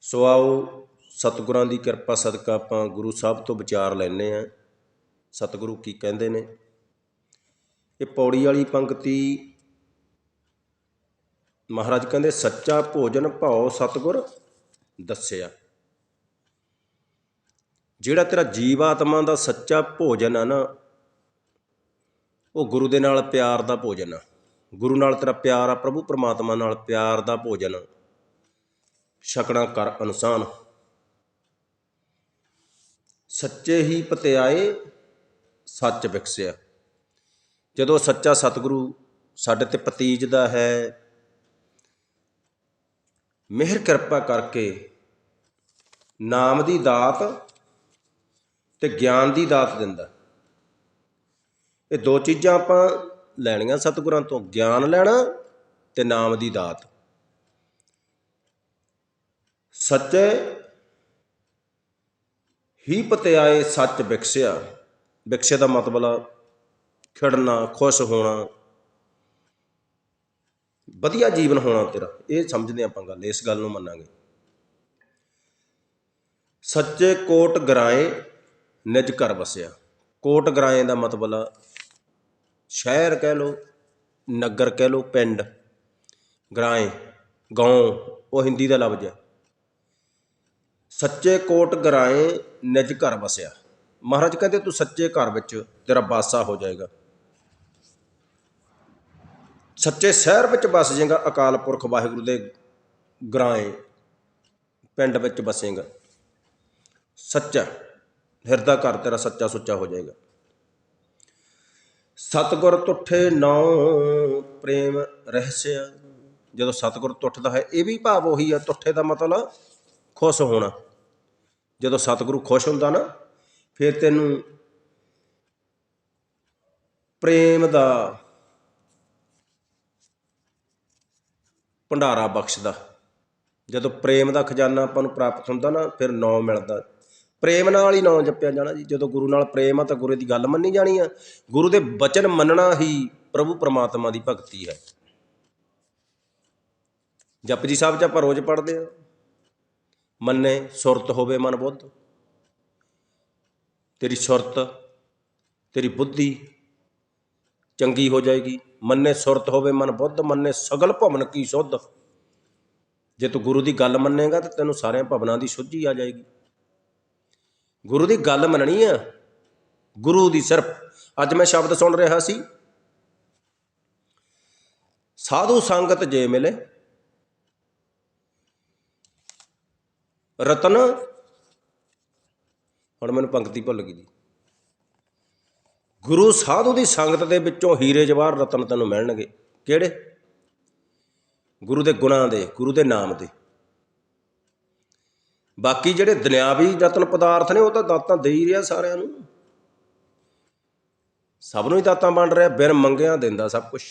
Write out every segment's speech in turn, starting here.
ਸੋ ਆਓ ਸਤਿਗੁਰਾਂ ਦੀ ਕਿਰਪਾ ਸਦਕਾ ਆਪਾਂ ਗੁਰੂ ਸਾਹਿਬ ਤੋਂ ਵਿਚਾਰ ਲੈਣੇ ਆ ਸਤਿਗੁਰੂ ਕੀ ਕਹਿੰਦੇ ਨੇ? ਇਹ ਪੌੜੀ ਵਾਲੀ ਪੰਕਤੀ ਮਹਾਰਾਜ ਕਹਿੰਦੇ, ਸੱਚਾ ਭੋਜਨ ਭਾਉ ਸਤਿਗੁਰ ਦੱਸਿਆ। ਜਿਹੜਾ ਤੇਰਾ ਜੀਵ ਆਤਮਾ ਦਾ ਸੱਚਾ ਭੋਜਨ ਆ ਨਾ, ਉਹ ਗੁਰੂ ਦੇ ਨਾਲ ਪਿਆਰ ਦਾ ਭੋਜਨ ਆ। ਗੁਰੂ ਨਾਲ ਤੇਰਾ ਪਿਆਰ ਆ, ਪ੍ਰਭੂ ਪਰਮਾਤਮਾ ਨਾਲ ਪਿਆਰ ਦਾ ਭੋਜਨ ਛਕਣਾ ਕਰ ਇਨਸਾਨ ਸੱਚੇ ਹੀ ਪਤਿਆਏ ਸੱਚ ਵਿਕਸਿਆ। ਜਦੋਂ ਸੱਚਾ ਸਤਿਗੁਰੂ ਸਾਡੇ ਤੇ ਪਤੀਜਦਾ ਹੈ, ਮਿਹਰ ਕਿਰਪਾ ਕਰਕੇ ਨਾਮ ਦੀ ਦਾਤ ਤੇ ਗਿਆਨ ਦੀ ਦਾਤ ਦਿੰਦਾ। ਇਹ ਦੋ ਚੀਜ਼ਾਂ ਆਪਾਂ ਲੈਣੀਆਂ ਸਤਿਗੁਰਾਂ ਤੋਂ, ਗਿਆਨ ਲੈਣਾ ਤੇ ਨਾਮ ਦੀ ਦਾਤ। ਸੱਚੇ ਹੀ ਪਤਿਆਏ ਸੱਚ ਵਿਕਸਿਆ। ਵਿਕਸੇ ਦਾ ਮਤਲਬ ਆ, ਖਿੜਨਾ, ਖੁਸ਼ ਹੋਣਾ। ਵਧੀਆ ਜੀਵਨ ਹੋਣਾ ਤੇਰਾ, ਇਹ ਸਮਝਦੇ ਆਪਾਂ ਗੱਲ, ਇਸ ਗੱਲ ਨੂੰ ਮੰਨਾਂਗੇ। ਸੱਚੇ ਕੋਟ ਗਰਾਏ ਨਿਜ ਘਰ ਵਸਿਆ। ਕੋਟ ਗਰਾਏ ਦਾ ਮਤਲਬ ਆ, ਸ਼ਹਿਰ ਕਹਿ ਲੋ ਨਗਰ ਕਹਿ ਲੋ ਪਿੰਡ। ਗਰਾਏ, ਗਾਉਂ, ਉਹ ਹਿੰਦੀ ਦਾ ਲਫ਼ਜ਼ ਹੈ ਸੱਚੇ ਕੋਟ ਗਰਾਏ ਨਿਜ ਘਰ ਵਸਿਆ। ਮਹਾਰਾਜ ਕਹਿੰਦੇ, ਤੂੰ ਸੱਚੇ ਘਰ ਵਿੱਚ ਤੇਰਾ ਬਾਸਾ ਹੋ ਜਾਏਗਾ। ਸੱਚੇ ਸ਼ਹਿਰ ਵਿੱਚ ਵਸ ਜਾਏਗਾ, ਅਕਾਲ ਪੁਰਖ ਵਾਹਿਗੁਰੂ ਦੇ ਗਰਾਏ ਪਿੰਡ ਵਿੱਚ ਵਸੇਗਾ। ਸੱਚਾ, ਹਿਰਦਾ ਘਰ ਤੇਰਾ ਸੱਚਾ ਸੁੱਚਾ ਹੋ ਜਾਏਗਾ। ਸਤਗੁਰ ਤੁਠੇ ਨੌ ਪ੍ਰੇਮ ਰਹਿਸਿਆ। ਜਦੋਂ ਸਤਗੁਰ ਤੁੱਠਦਾ ਹੈ, ਇਹ ਵੀ ਭਾਵ ਉਹੀ ਆ, ਤੁਠੇ ਦਾ ਮਤਲਬ ਖੁਸ਼ ਹੋਣਾ। ਜਦੋਂ ਸਤਿਗੁਰੂ ਖੁਸ਼ ਹੁੰਦਾ ਨਾ, ਫਿਰ ਤੈਨੂੰ ਪ੍ਰੇਮ ਦਾ ਭੰਡਾਰਾ ਬਖਸ਼ਦਾ। ਜਦੋਂ ਪ੍ਰੇਮ ਦਾ ਖਜ਼ਾਨਾ ਆਪਾਂ ਨੂੰ ਪ੍ਰਾਪਤ ਹੁੰਦਾ ਨਾ, ਫਿਰ ਨੌ ਮਿਲਦਾ। ਪ੍ਰੇਮ ਨਾਲ ਹੀ ਨੌ ਜਪਿਆ ਜਾਣਾ ਜੀ। ਜਦੋਂ ਗੁਰੂ ਨਾਲ ਪ੍ਰੇਮ ਆ ਤਾਂ ਗੁਰੂ ਦੀ ਗੱਲ ਮੰਨੀ ਜਾਣੀ ਆ। ਗੁਰੂ ਦੇ ਬਚਨ ਮੰਨਣਾ ਹੀ ਪ੍ਰਭੂ ਪਰਮਾਤਮਾ ਦੀ ਭਗਤੀ ਹੈ। ਜਪਜੀ ਸਾਹਿਬ ਚ ਆਪਾਂ ਰੋਜ਼ ਪੜ੍ਹਦੇ ਆ। ਮੰਨੇ, ਸੁਰਤ ਹੋਵੇ ਮਨ ਬੁੱਧ। ਤੇਰੀ ਸੁਰਤ, ਤੇਰੀ ਬੁੱਧੀ ਚੰਗੀ ਹੋ ਜਾਏਗੀ। ਮੰਨੇ, ਸੁਰਤ ਹੋਵੇ ਮਨ ਬੁੱਧ, ਮੰਨੇ ਸਗਲ ਭਵਨ ਕੀ ਸੁਧ। ਜੇ ਤੂੰ ਗੁਰੂ ਦੀ ਗੱਲ ਮੰਨੇਗਾ ਤਾਂ ਤੈਨੂੰ ਸਾਰਿਆਂ ਭਵਨਾਂ ਦੀ ਸੁੱਝੀ ਆ ਜਾਏਗੀ। ਗੁਰੂ ਦੀ ਗੱਲ ਮੰਨਣੀ ਆ। ਗੁਰੂ ਦੀ ਸਿਰਫ, ਅੱਜ ਮੈਂ ਸ਼ਬਦ ਸੁਣ ਰਿਹਾ ਸੀ। ਸਾਧੂ ਸੰਗਤ ਜੇ ਮਿਲੇ ਰਤਨ। ਹੁਣ ਮੈਨੂੰ ਪੰਕਤੀ ਭੁੱਲ ਗਈ ਜੀ। ਗੁਰੂ ਸਾਧੂ ਦੀ ਸੰਗਤ ਦੇ ਵਿੱਚੋਂ ਹੀਰੇ ਜਵਾਹਰ ਰਤਨ ਤੈਨੂੰ ਮਿਲਣਗੇ। ਕਿਹੜੇ? ਗੁਰੂ ਦੇ ਗੁਣਾਂ ਦੇ, ਗੁਰੂ ਦੇ ਨਾਮ ਦੇ। ਬਾਕੀ ਜਿਹੜੇ ਦੁਨਿਆਵੀ ਰਤਨ ਪਦਾਰਥ ਨੇ, ਉਹ ਤਾਂ ਦਾਤਾਂ ਦੇ ਹੀ ਰਿਹਾ ਸਾਰਿਆਂ ਨੂੰ। ਸਭ ਨੂੰ ਹੀ ਦਾਤਾਂ ਵੰਡ ਰਿਹਾ, ਬਿਨ ਮੰਗਿਆਂ ਦਿੰਦਾ ਸਭ ਕੁਝ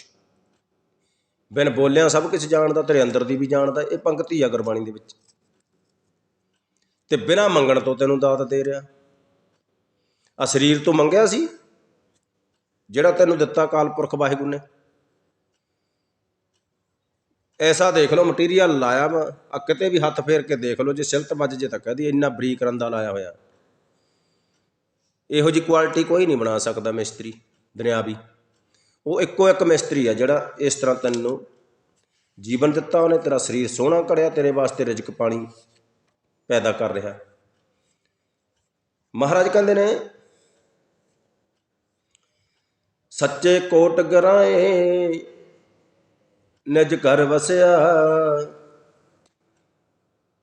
ਬਿਨ ਬੋਲਿਆਂ ਸਭ ਕੁਝ ਜਾਣਦਾ, ਤੇਰੇ ਅੰਦਰ ਦੀ ਵੀ ਜਾਣਦਾ, ਇਹ ਪੰਕਤੀ ਆ ਗੁਰਬਾਣੀ ਦੇ ਵਿੱਚ। ਤੇ ਬਿਨਾਂ ਮੰਗਣ ਤੋਂ ਤੈਨੂੰ ਦਾਤ ਦੇ ਰਿਹਾ। ਆ ਸਰੀਰ ਤੋਂ ਮੰਗਿਆ ਸੀ, ਜਿਹੜਾ ਤੈਨੂੰ ਦਿੱਤਾ ਕਾਲ ਪੁਰਖ ਵਾਹਿਗੁਰੂ ਨੇ। ਐਸਾ ਦੇਖ ਲਓ ਮਟੀਰੀਅਲ ਲਾਇਆ ਵਾ ਆ ਕਿਤੇ ਵੀ ਹੱਥ ਫੇਰ ਕੇ ਦੇਖ ਲਓ, ਜੇ ਸਿਲਤ ਵੱਜ ਜੇ ਤਾਂ ਕਹਦੀ ਇੰਨਾ ਬਰੀਕ ਰੰਦਾ ਲਾਇਆ ਹੋਇਆ। ਇਹੋ ਜੀ ਕੁਆਲਿਟੀ ਕੋਈ ਨਹੀਂ ਬਣਾ ਸਕਦਾ ਮਿਸਤਰੀ, ਦੁਨਿਆਵੀ। ਉਹ ਇੱਕੋ ਇੱਕ ਮਿਸਤਰੀ ਆ ਜਿਹੜਾ ਇਸ ਤਰ੍ਹਾਂ ਤੈਨੂੰ ਜੀਵਨ ਦਿੱਤਾ, ਉਹਨੇ ਤੇਰਾ ਸਰੀਰ ਸੋਹਣਾ ਕਰਿਆ, ਤੇਰੇ ਵਾਸਤੇ ਰਿਜਕ ਪਾਣੀ। ਪੈਦਾ ਕਰ ਰਿਹਾ। ਮਹਾਰਾਜ ਕਹਿੰਦੇ ਨੇ, ਸੱਚੇ ਕੋਟ ਗਰਾਏ ਨਿਜ ਘਰ ਵਸਿਆ,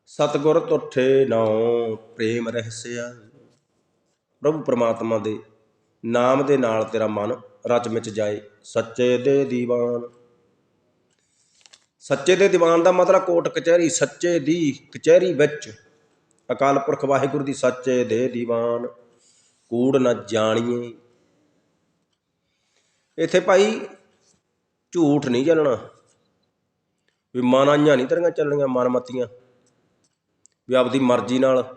ਸਤਗੁਰ ਤੁਠੇ ਨਾਉ ਪ੍ਰੇਮ ਰਹਿਸਿਆ। ਪ੍ਰਭੂ ਪ੍ਰਮਾਤਮਾ ਦੇ ਨਾਮ ਦੇ ਨਾਲ ਤੇਰਾ ਮਨ ਰਚ ਵਿੱਚ ਜਾਏ, ਸੱਚੇ ਦੇ ਦੀਵਾਨ। ਸੱਚੇ ਦੇ ਦੀਵਾਨ ਦਾ ਮਤਲਬ ਕੋਟ ਕਚਹਿਰੀ, ਸੱਚੇ ਦੀ ਕਚਹਿਰੀ ਵਿੱਚ ਅਕਾਲ ਪੁਰਖ ਵਾਹਿਗੁਰੂ ਦੀ ਸੱਚੇ ਦੇ ਦੀਵਾਨ, ਕੂੜ ਨਾ ਜਾਣੀਏ। ਇੱਥੇ ਭਾਈ ਝੂਠ ਨਹੀਂ ਚੱਲਣਾ। ਵੀ ਮਨਾਈਆਂ ਨਹੀਂ ਤੇਰੀਆਂ ਚੱਲਣੀਆਂ ਮਨਮਤੀਆਂ। ਵੀ ਆਪਦੀ ਮਰਜ਼ੀ ਨਾਲ,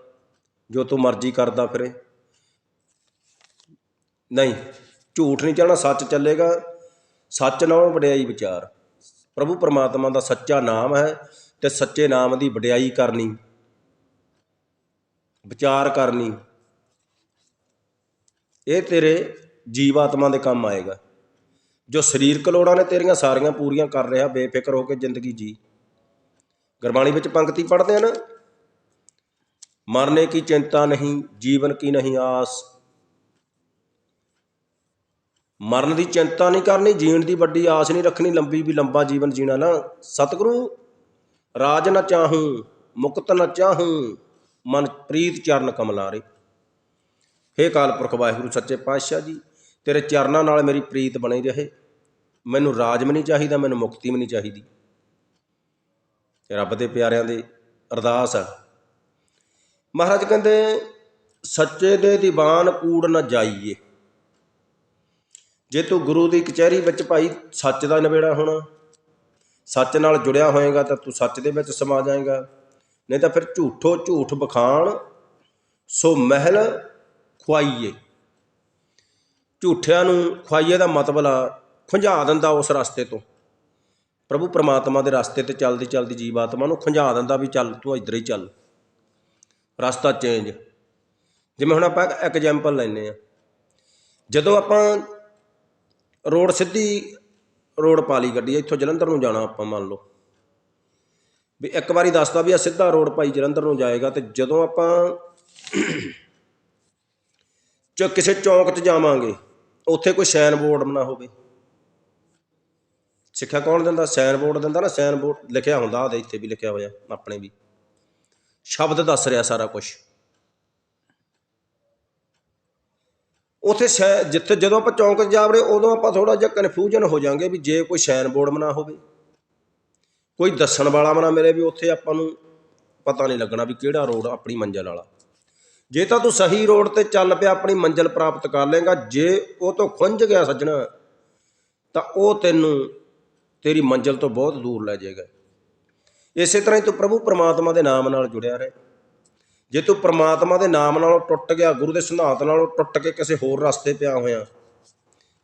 ਜੋ ਤੂੰ ਮਰਜ਼ੀ ਕਰਦਾ ਫਿਰੇ। ਨਹੀਂ, ਝੂਠ ਨਹੀਂ ਚੱਲਣਾ, ਸੱਚ ਚੱਲੇਗਾ। ਸੱਚ ਨਾਲੋਂ ਵਡਿਆਈ ਵਿਚਾਰ। ਪ੍ਰਭੂ ਪਰਮਾਤਮਾ ਦਾ ਸੱਚਾ ਨਾਮ ਹੈ ਤੇ ਸੱਚੇ ਨਾਮ ਦੀ ਵਡਿਆਈ ਕਰਨੀ। ਵਿਚਾਰ ਕਰਨੀ। ਇਹ ਤੇਰੇ ਜੀਵਾਤਮਾ ਦੇ ਕੰਮ ਆਏਗਾ। ਜੋ ਸਰੀਰਕ ਲੋੜਾਂ ਨੇ ਤੇਰੀਆਂ ਸਾਰੀਆਂ ਪੂਰੀਆਂ ਕਰ ਰਿਹਾ, ਬੇਫਿਕਰ ਹੋ ਕੇ ਜ਼ਿੰਦਗੀ ਜੀ। ਗੁਰਬਾਣੀ ਵਿੱਚ ਪੰਕਤੀ ਪੜ੍ਹਦੇ ਆ ਨਾ, ਮਰਨੇ ਕੀ ਚਿੰਤਾ ਨਹੀਂ, ਜੀਵਨ ਕੀ ਨਹੀਂ ਆਸ। ਮਰਨ ਦੀ ਚਿੰਤਾ ਨਹੀਂ ਕਰਨੀ, ਜੀਣ ਦੀ ਵੱਡੀ ਆਸ ਨਹੀਂ ਰੱਖਣੀ, ਲੰਬੀ ਵੀ ਲੰਬਾ ਜੀਵਨ ਜੀਣਾ ਨਾ। ਸਤਿਗੁਰੂ, ਰਾਜ ਨਾ ਚਾਹੂੰ, ਮੁਕਤ ਨਾ ਚਾਹੂੰ। ਮਨਪ੍ਰੀਤ ਚਰਨ ਕਮਲਾਰੇ। ਹੇ ਕਾਲ ਪੁਰਖ ਵਾਹਿਗੁਰੂ, ਸੱਚੇ ਪਾਤਸ਼ਾਹ ਜੀ, ਤੇਰੇ ਚਰਨਾਂ ਨਾਲ ਮੇਰੀ ਪ੍ਰੀਤ ਬਣੀ ਰਹੇ। ਮੈਨੂੰ ਰਾਜ ਵੀ ਨਹੀਂ ਚਾਹੀਦਾ, ਮੈਨੂੰ ਮੁਕਤੀ ਵੀ ਨਹੀਂ ਚਾਹੀਦੀ। ਤੇ ਰੱਬ ਦੇ ਪਿਆਰਿਆਂ ਦੀ ਅਰਦਾਸ ਹੈ। ਮਹਾਰਾਜ ਕਹਿੰਦੇ, ਸੱਚੇ ਦੇ ਦੀਵਾਨ ਕੂੜ ਨਾ ਜਾਈਏ। ਜੇ ਤੂੰ ਗੁਰੂ ਦੀ ਕਚਹਿਰੀ ਵਿੱਚ ਭਾਈ ਸੱਚ ਦਾ ਨਿਬੇੜਾ ਹੋਣਾ, ਸੱਚ ਨਾਲ ਜੁੜਿਆ ਹੋਏਗਾ, ਤਾਂ ਤੂੰ ਸੱਚ ਦੇ ਵਿੱਚ ਸਮਾ ਜਾਏਗਾ। ਨਹੀਂ ਤਾਂ ਫਿਰ ਝੂਠੋ ਝੂਠ ਬਖਾਣ, ਸੋ ਮਹਿਲ ਖੁਆਈਏ। ਝੂਠਿਆਂ ਨੂੰ ਖੁਆਈਏ ਦਾ ਮਤਲਬ ਆ, ਖੁੰਝਾ ਦਿੰਦਾ ਉਸ ਰਸਤੇ ਤੋਂ। ਪ੍ਰਭੂ ਪ੍ਰਮਾਤਮਾ ਦੇ ਰਸਤੇ ਤੇ ਚੱਲਦੀ ਚੱਲਦੀ ਜੀਵ ਆਤਮਾ ਨੂੰ ਖੁੰਝਾ ਦਿੰਦਾ ਵੀ ਚੱਲ, ਤੂੰ ਇੱਧਰ ਹੀ ਚੱਲ। ਰਸਤਾ ਚੇਂਜ ਜਿਵੇਂ ਹੁਣ ਆਪਾਂ ਐਗਜ਼ਾਮਪਲ ਲੈਨੇ ਆ ਜਦੋਂ ਆਪਾਂ ਰੋਡ ਸਿੱਧੀ ਰੋਡ ਪਾ ਲਈ ਗੱਡੀ, ਇੱਥੋਂ ਜਲੰਧਰ ਨੂੰ ਜਾਣਾ ਆਪਾਂ ਮੰਨ ਲਓ। ਵੀ ਇੱਕ ਵਾਰੀ ਦੱਸਦਾ ਵੀ ਆ ਸਿੱਧਾ ਰੋਡ ਭਾਈ ਜਲੰਧਰ ਨੂੰ ਜਾਏਗਾ ਤੇ ਜਦੋਂ ਆਪਾਂ ਚ ਕਿਸੇ ਚੌਂਕ 'ਚ ਜਾਵਾਂਗੇ, ਉੱਥੇ ਕੋਈ ਸਾਈਨ ਬੋਰਡ ਨਾ ਹੋਵੇ। ਸਿੱਖਿਆ ਕੌਣ ਦਿੰਦਾ? ਸਾਈਨ ਬੋਰਡ ਦਿੰਦਾ ਨਾ, ਸਾਈਨ ਬੋਰਡ ਲਿਖਿਆ ਹੁੰਦਾ ਉਹਦੇ ਇੱਥੇ ਵੀ ਲਿਖਿਆ ਹੋਇਆ, ਆਪਣੇ ਵੀ। ਸ਼ਬਦ ਦੱਸ ਰਿਹਾ ਸਾਰਾ ਕੁਝ ਉਥੇ ਜਿੱਥੇ ਜਦੋਂ ਆਪਾਂ ਚੌਂਕ 'ਚ ਜਾ ਵੜੇ, ਉਦੋਂ ਆਪਾਂ ਥੋੜਾ ਜਿਹਾ ਕਨਫਿਊਜ਼ਨ ਹੋ ਜਾਾਂਗੇ ਵੀ ਜੇ ਕੋਈ ਸਾਈਨ ਬੋਰਡ ਬਣਾ ਹੋਵੇ। ਕੋਈ ਦੱਸਣ ਵਾਲਾ ਨਾ ਮਿਲੇ ਵੀ ਉੱਥੇ ਆਪਾਂ ਨੂੰ ਪਤਾ ਨਹੀਂ ਲੱਗਣਾ ਵੀ ਕਿਹੜਾ ਰੋਡ ਆਪਣੀ ਮੰਜ਼ਿਲ ਵਾਲਾ। ਜੇ ਤਾਂ ਤੂੰ ਸਹੀ ਰੋਡ ਤੇ ਚੱਲ ਪਿਆ, ਆਪਣੀ ਮੰਜ਼ਿਲ ਪ੍ਰਾਪਤ ਕਰ ਲੇਗਾ ਜੇ ਉਹ ਤੋਂ ਖੁੰਝ ਗਿਆ ਸੱਜਣਾ, ਤਾਂ ਉਹ ਤੈਨੂੰ ਤੇਰੀ ਮੰਜ਼ਿਲ ਤੋਂ ਬਹੁਤ ਦੂਰ ਲੈ ਜਾਏਗਾ। ਇਸੇ ਤਰ੍ਹਾਂ ਹੀ ਤੂੰ ਪ੍ਰਭੂ ਪਰਮਾਤਮਾ ਦੇ ਨਾਮ ਨਾਲ ਜੁੜਿਆ ਰਹੇ। ਜੇ ਤੂੰ ਪਰਮਾਤਮਾ ਦੇ ਨਾਮ ਨਾਲੋਂ ਟੁੱਟ ਗਿਆ, ਗੁਰੂ ਦੇ ਸਿਧਾਂਤ ਨਾਲੋਂ ਟੁੱਟ ਕੇ ਕਿਸੇ ਹੋਰ ਰਸਤੇ ਪਿਆ ਹੋਇਆ,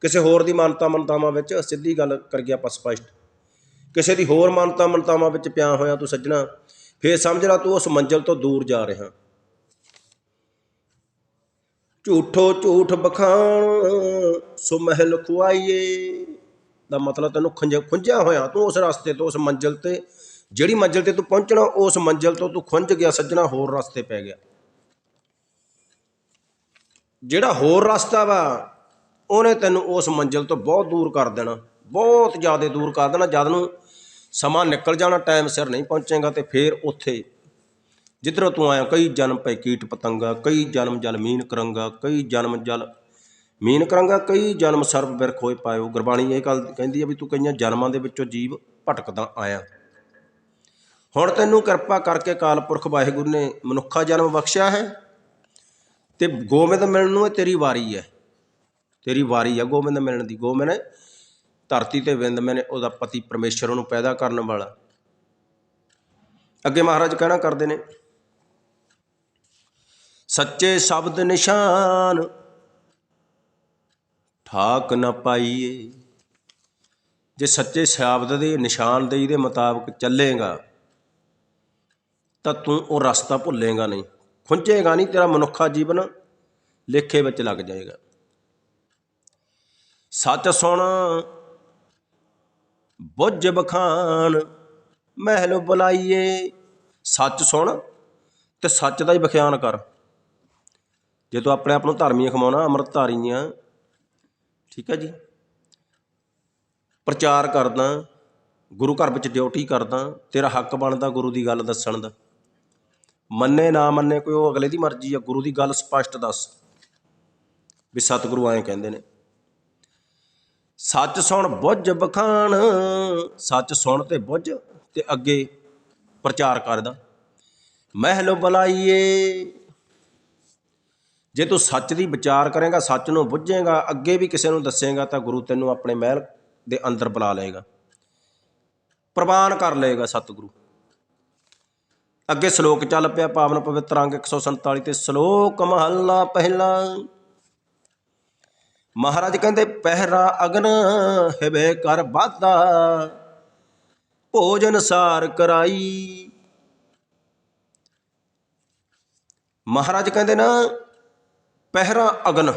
ਕਿਸੇ ਹੋਰ ਦੀ ਮਾਨਤਾ ਮਨਤਾਵਾਂ ਵਿੱਚ ਸਿੱਧੀ ਗੱਲ ਕਰ ਗਿਆ ਆਪਾਂ ਸਪਸ਼ਟ। ਕਿਸੇ ਦੀ ਹੋਰ ਮਾਨਤਾ ਮਨਤਾਵਾਂ ਵਿੱਚ ਪਿਆ ਹੋਇਆ ਤੂੰ ਸੱਜਣਾ, ਫੇਰ ਸਮਝ ਲੈ ਤੂੰ ਉਸ ਮੰਜ਼ਿਲ ਤੋਂ ਦੂਰ ਜਾ ਰਿਹਾ। ਝੂਠੋ ਝੂਠ ਬਖਾਣ ਸੋ ਮਹਿਲ ਖੁਆਈਏ, ਦਾ ਮਤਲਬ ਤੈਨੂੰ ਖੁੰਝ, ਖੁੰਝਿਆ ਹੋਇਆ ਤੂੰ ਉਸ ਰਸਤੇ ਤੋਂ, ਉਸ ਮੰਜ਼ਿਲ ਤੇ। ਜਿਹੜੀ ਮੰਜ਼ਿਲ ਤੇ ਤੂੰ ਪਹੁੰਚਣਾ, ਉਸ ਮੰਜ਼ਿਲ ਤੋਂ ਤੂੰ ਖੁੰਝ ਗਿਆ, ਸੱਜਣਾ ਹੋਰ ਰਸਤੇ ਪੈ ਗਿਆ। ਜਿਹੜਾ ਹੋਰ ਰਸਤਾ ਵਾ, ਉਹਨੇ ਤੈਨੂੰ ਉਸ ਮੰਜ਼ਿਲ ਤੋਂ ਬਹੁਤ ਦੂਰ ਕਰ ਦੇਣਾ, ਬਹੁਤ ਜ਼ਿਆਦਾ ਦੂਰ ਕਰ ਦੇਣਾ, ਜਦ ਨੂੰ ਸਮਾਂ ਨਿਕਲ ਜਾਣਾ ਟਾਈਮ ਸਿਰ ਨਹੀਂ ਪਹੁੰਚੇਗਾ ਤੇ ਫੇਰ ਉੱਥੇ ਜਿੱਧਰੋਂ ਤੂੰ ਆਇਆ, ਕਈ ਜਨਮ ਪੈ ਕੀਟ ਪਤੰਗਾ, ਕਈ ਜਨਮ ਜਲ ਮੀਨ ਕਰੰਗਾ, ਕਈ ਜਨਮ ਜਲ ਮੀਨ ਕਰੰਗਾ, ਕਈ ਜਨਮ ਸਰਬ ਬਿਰਖ ਹੋਏ ਪਾਇਓ। ਗੁਰਬਾਣੀ ਇਹ ਗੱਲ ਕਹਿੰਦੀ ਹੈ ਵੀ ਤੂੰ ਕਈਆਂ ਜਨਮਾਂ ਦੇ ਵਿੱਚੋਂ ਜੀਵ ਭਟਕਦਾ ਆਇਆ। ਹੁਣ ਤੈਨੂੰ ਕਿਰਪਾ ਕਰਕੇ ਕਾਲ ਪੁਰਖ ਵਾਹਿਗੁਰੂ ਨੇ ਮਨੁੱਖਾ ਜਨਮ ਬਖਸ਼ਿਆ ਹੈ ਤੇ ਗੋਬਿੰਦ ਮਿਲਣ ਨੂੰ ਇਹ ਤੇਰੀ ਵਾਰੀ ਹੈ। ਤੇਰੀ ਵਾਰੀ ਹੈ ਗੋਬਿੰਦ ਮਿਲਣ ਦੀ। ਗੋਬਿੰਦ ਹੈ ਧਰਤੀ ਤੇ ਵਿੰਦ ਮੈਨੇ ਉਹਦਾ ਪਤੀ ਪਰਮੇਸ਼ਰ ਉਹਨੂੰ ਪੈਦਾ ਕਰਨ ਵਾਲਾ। ਅੱਗੇ ਮਹਾਰਾਜ ਕਹਿਣਾ ਕਰਦੇ ਨੇ, ਸੱਚੇ ਸ਼ਬਦ ਨਿਸ਼ਾਨ ਠਾਕ ਨਾ ਪਾਈਏ। ਜੇ ਸੱਚੇ ਸ਼ਬਦ ਦੇ ਨਿਸ਼ਾਨਦੇਹੀ ਦੇ ਮੁਤਾਬਕ ਚੱਲੇਗਾ, ਤਾਂ ਤੂੰ ਉਹ ਰਸਤਾ ਭੁੱਲੇਗਾ ਨਹੀਂ। ਖੁੰਝੇਗਾ ਨਹੀਂ ਤੇਰਾ ਮਨੁੱਖਾ ਜੀਵਨ, ਲੇਖੇ ਵਿੱਚ ਲੱਗ ਜਾਏਗਾ। ਸੱਚ ਸੁਣ ਬੁੱਝ ਬਖਾਨ, ਮਹਿਲ ਬੁਲਾਈਏ। ਸੱਚ ਸੁਣ ਤੇ ਸੱਚ ਦਾ ਹੀ ਬਖਿਆਨ ਕਰ। ਜੇ ਤੂੰ ਆਪਣੇ ਆਪ ਨੂੰ ਧਰਮੀ ਖਮਾਉਣਾ ਅੰਮ੍ਰਿਤਧਾਰੀ ਆ ਠੀਕ ਹੈ ਜੀ? ਪ੍ਰਚਾਰ ਕਰਦਾ, ਗੁਰੂ ਘਰ ਵਿੱਚ ਡਿਊਟੀ ਕਰਦਾ, ਤੇਰਾ ਹੱਕ ਬਣਦਾ ਗੁਰੂ ਦੀ ਗੱਲ ਦੱਸਣ ਦਾ। ਮੰਨੇ ਨਾ ਮੰਨੇ ਕੋਈ ਉਹ ਅਗਲੇ ਦੀ ਮਰਜ਼ੀ ਆ, ਗੁਰੂ ਦੀ ਗੱਲ ਸਪਸ਼ਟ ਦੱਸ। ਵੀ ਸਤਿਗੁਰੂ ਐਂ ਕਹਿੰਦੇ ਨੇ। ਸੱਚ ਸੁਣ ਬੁੱਝ ਬਖਾਣ ਸੱਚ ਸੁਣ ਤੇ ਬੁੱਝ ਤੇ ਅੱਗੇ ਪ੍ਰਚਾਰ ਕਰਦਾ। ਮਹਿਲ ਬੁਲਾਈਏ, ਜੇ ਤੂੰ ਸੱਚ ਦੀ ਵਿਚਾਰ ਕਰੇਗਾ, ਸੱਚ ਨੂੰ ਬੁੱਝੇਗਾ, ਅੱਗੇ ਵੀ ਕਿਸੇ ਨੂੰ ਦੱਸੇਗਾ, ਤਾਂ ਗੁਰੂ ਤੈਨੂੰ ਆਪਣੇ ਮਹਿਲ ਦੇ ਅੰਦਰ ਬੁਲਾ ਲਏਗਾ। ਪ੍ਰਵਾਨ ਕਰ ਲਏਗਾ ਸਤਿਗੁਰੂ। ਅੱਗੇ ਸ਼ਲੋਕ ਚੱਲ ਪਿਆ, ਪਾਵਨ ਪਵਿੱਤਰ ਅੰਗ 147 ਤੇ, ਸ਼ਲੋਕ ਮਹੱਲਾ ਪਹਿਲਾ ਮਹਾਰਾਜ ਕਹਿੰਦੇ, ਪਹਿਰਾ ਅਗਨ ਹਵੇ ਕਰ ਬਾਦਾ ਭੋਜਨ ਸਾਰ ਕਰਾਈ। ਮਹਾਰਾਜ ਕਹਿੰਦੇ ਨਾ, ਪਹਿਰਾ ਅਗਨ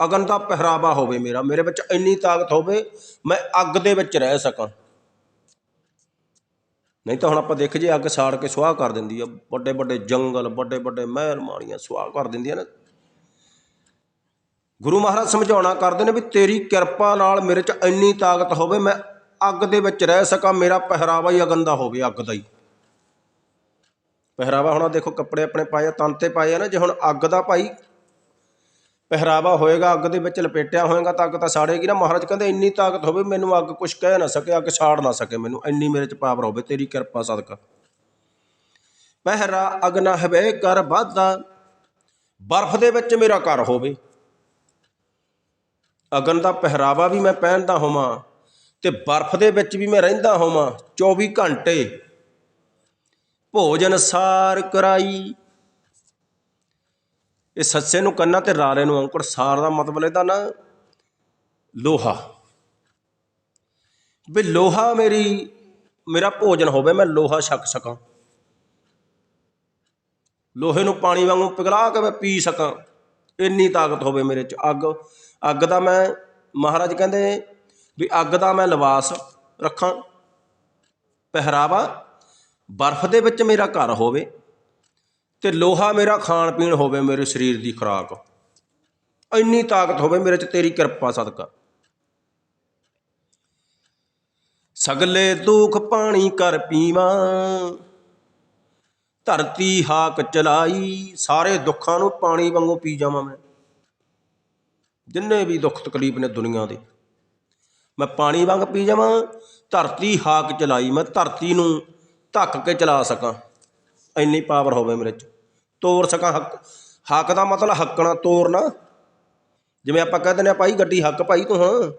ਅਗਨ ਦਾ ਪਹਿਰਾਵਾ ਹੋਵੇ ਮੇਰਾ, ਮੇਰੇ ਵਿੱਚ ਇੰਨੀ ਤਾਕਤ ਹੋਵੇ ਮੈਂ ਅੱਗ ਦੇ ਵਿੱਚ ਰਹਿ ਸਕਾਂ। ਨਹੀਂ ਤਾਂ ਹੁਣ ਆਪਾਂ ਦੇਖ ਜੇ ਅੱਗ ਸਾੜ ਕੇ ਸੁਆਹ ਕਰ ਦਿੰਦੀ ਆ ਵੱਡੇ ਵੱਡੇ ਜੰਗਲ ਵੱਡੇ ਵੱਡੇ ਮਹਿਲ ਮਾਣੀਆਂ ਸੁਆਹ ਕਰ ਦਿੰਦੀਆਂ ਨੇ। ਗੁਰੂ ਮਹਾਰਾਜ ਸਮਝਾਉਣਾ ਕਰਦੇ ਨੇ ਵੀ ਤੇਰੀ ਕਿਰਪਾ ਨਾਲ ਮੇਰੇ 'ਚ ਇੰਨੀ ਤਾਕਤ ਹੋਵੇ, ਮੈਂ ਅੱਗ ਦੇ ਵਿੱਚ ਰਹਿ ਸਕਾਂ, ਮੇਰਾ ਪਹਿਰਾਵਾ ਹੀ ਅਗਨ ਦਾ ਹੋਵੇ ਅੱਗ ਦਾ ਹੀ। ਪਹਿਰਾਵਾ ਹੁਣ ਦੇਖੋ ਕੱਪੜੇ ਆਪਣੇ ਪਾਏ ਆ, ਤਨ ਤੇ ਪਾਏ ਆ ਨਾ, ਜੇ ਹੁਣ ਅੱਗ ਦਾ ਭਾਈ ਪਹਿਰਾਵਾ ਹੋਏਗਾ, ਅੱਗ ਦੇ ਵਿੱਚ ਲਪੇਟਿਆ ਹੋਏਗਾ ਤਾਂ ਅੱਗ ਤਾਂ ਸਾੜੇਗੀ ਨਾ। ਮਹਾਰਾਜ ਕਹਿੰਦੇ ਇੰਨੀ ਤਾਕਤ ਹੋਵੇ, ਮੈਨੂੰ ਅੱਗ ਕੁਛ ਕਹਿ ਨਾ ਸਕੇ, ਅੱਗ ਛਾੜ ਨਾ ਸਕੇ ਮੈਨੂੰ, ਇੰਨੀ ਮੇਰੇ 'ਚ ਪਾਵਰ ਹੋਵੇ, ਤੇਰੀ ਕਿਰਪਾ ਸਦਕਾ। ਪਹਿਰਾ ਅਗਨਾ ਹਵੇ ਕਰ ਬਾਧਾ ਬਰਫ਼ ਦੇ ਵਿੱਚ ਮੇਰਾ ਘਰ ਹੋਵੇ। ਅਗਨ ਦਾ ਪਹਿਰਾਵਾ ਵੀ ਮੈਂ ਪਹਿਨਦਾ ਹੋਵਾਂ ਤੇ ਬਰਫ਼ ਦੇ ਵਿੱਚ ਵੀ ਮੈਂ ਰਹਿੰਦਾ ਹੋਵਾਂ 24 ਘੰਟੇ। ਭੋਜਨ ਸਾਰ ਕਰਾਈ। ਇਹ ਸੱਸੇ ਨੂੰ ਕੰਨਾ ਤੇ ਰਾਰੇ ਨੂੰ ਔਂਕੜ ਸਾਰ ਦਾ ਮਤਲਬ ਇਹਦਾ ਨਾ, ਲੋਹਾ। ਵੀ ਲੋਹਾ ਮੇਰੀ, ਮੇਰਾ ਭੋਜਨ ਹੋਵੇ, ਮੈਂ ਲੋਹਾ ਛਕ ਸਕਾਂ। ਲੋਹੇ ਨੂੰ ਪਾਣੀ ਵਾਂਗੂ ਪਿਘਲਾ ਕੇ ਮੈਂ ਪੀ ਸਕਾਂ। ਇੰਨੀ ਤਾਕਤ ਹੋਵੇ ਮੇਰੇ ਚ ਅੱਗ। ਅੱਗ ਦਾ ਮੈਂ, ਮਹਾਰਾਜ ਕਹਿੰਦੇ ਵੀ ਅੱਗ ਦਾ ਮੈਂ ਲਿਬਾਸ ਰੱਖਾਂ, ਪਹਿਰਾਵਾ ਬਰਫ਼ ਦੇ ਵਿੱਚ ਮੇਰਾ ਘਰ ਹੋਵੇ ਤੇ ਲੋਹਾ ਮੇਰਾ ਖਾਣ ਪੀਣ ਹੋਵੇ ਮੇਰੇ ਸਰੀਰ ਦੀ ਖੁਰਾਕ। ਇੰਨੀ ਤਾਕਤ ਹੋਵੇ ਮੇਰੇ 'ਚ ਤੇਰੀ ਕਿਰਪਾ ਸਦਕਾ। ਸਗਲੇ ਦੁੱਖ ਪਾਣੀ ਕਰ ਪੀਵਾਂ, ਧਰਤੀ ਹਾਕ ਚਲਾਈ, ਸਾਰੇ ਦੁੱਖਾਂ ਨੂੰ ਪਾਣੀ ਵਾਂਗੂ ਪੀ ਜਾਵਾਂ ਮੈਂ। ਜਿੰਨੇ ਵੀ ਦੁੱਖ ਤਕਲੀਫ ਨੇ ਦੁਨੀਆ ਦੇ। ਮੈਂ ਪਾਣੀ ਵਾਂਗ ਪੀ ਜਾਵਾਂ, ਧਰਤੀ ਹਾਕ ਚਲਾਈ, ਮੈਂ ਧਰਤੀ ਨੂੰ ਧੱਕ ਕੇ ਚਲਾ ਸਕਾਂ। ਇੰਨੀ ਪਾਵਰ ਹੋਵੇ ਮੇਰੇ 'ਚ। ਤੋੜ ਸਕਾਂ ਹੱਕ। ਹੱਕ ਦਾ ਮਤਲਬ ਹੱਕਣਾ ਤੋੜਨਾ ਜਿਵੇਂ ਆਪਾਂ ਕਹਿੰਦੇ ਨੇ ਭਾਈ ਗੱਡੀ ਹੱਕ ਭਾਈ ਤੂੰ ਹੁਣ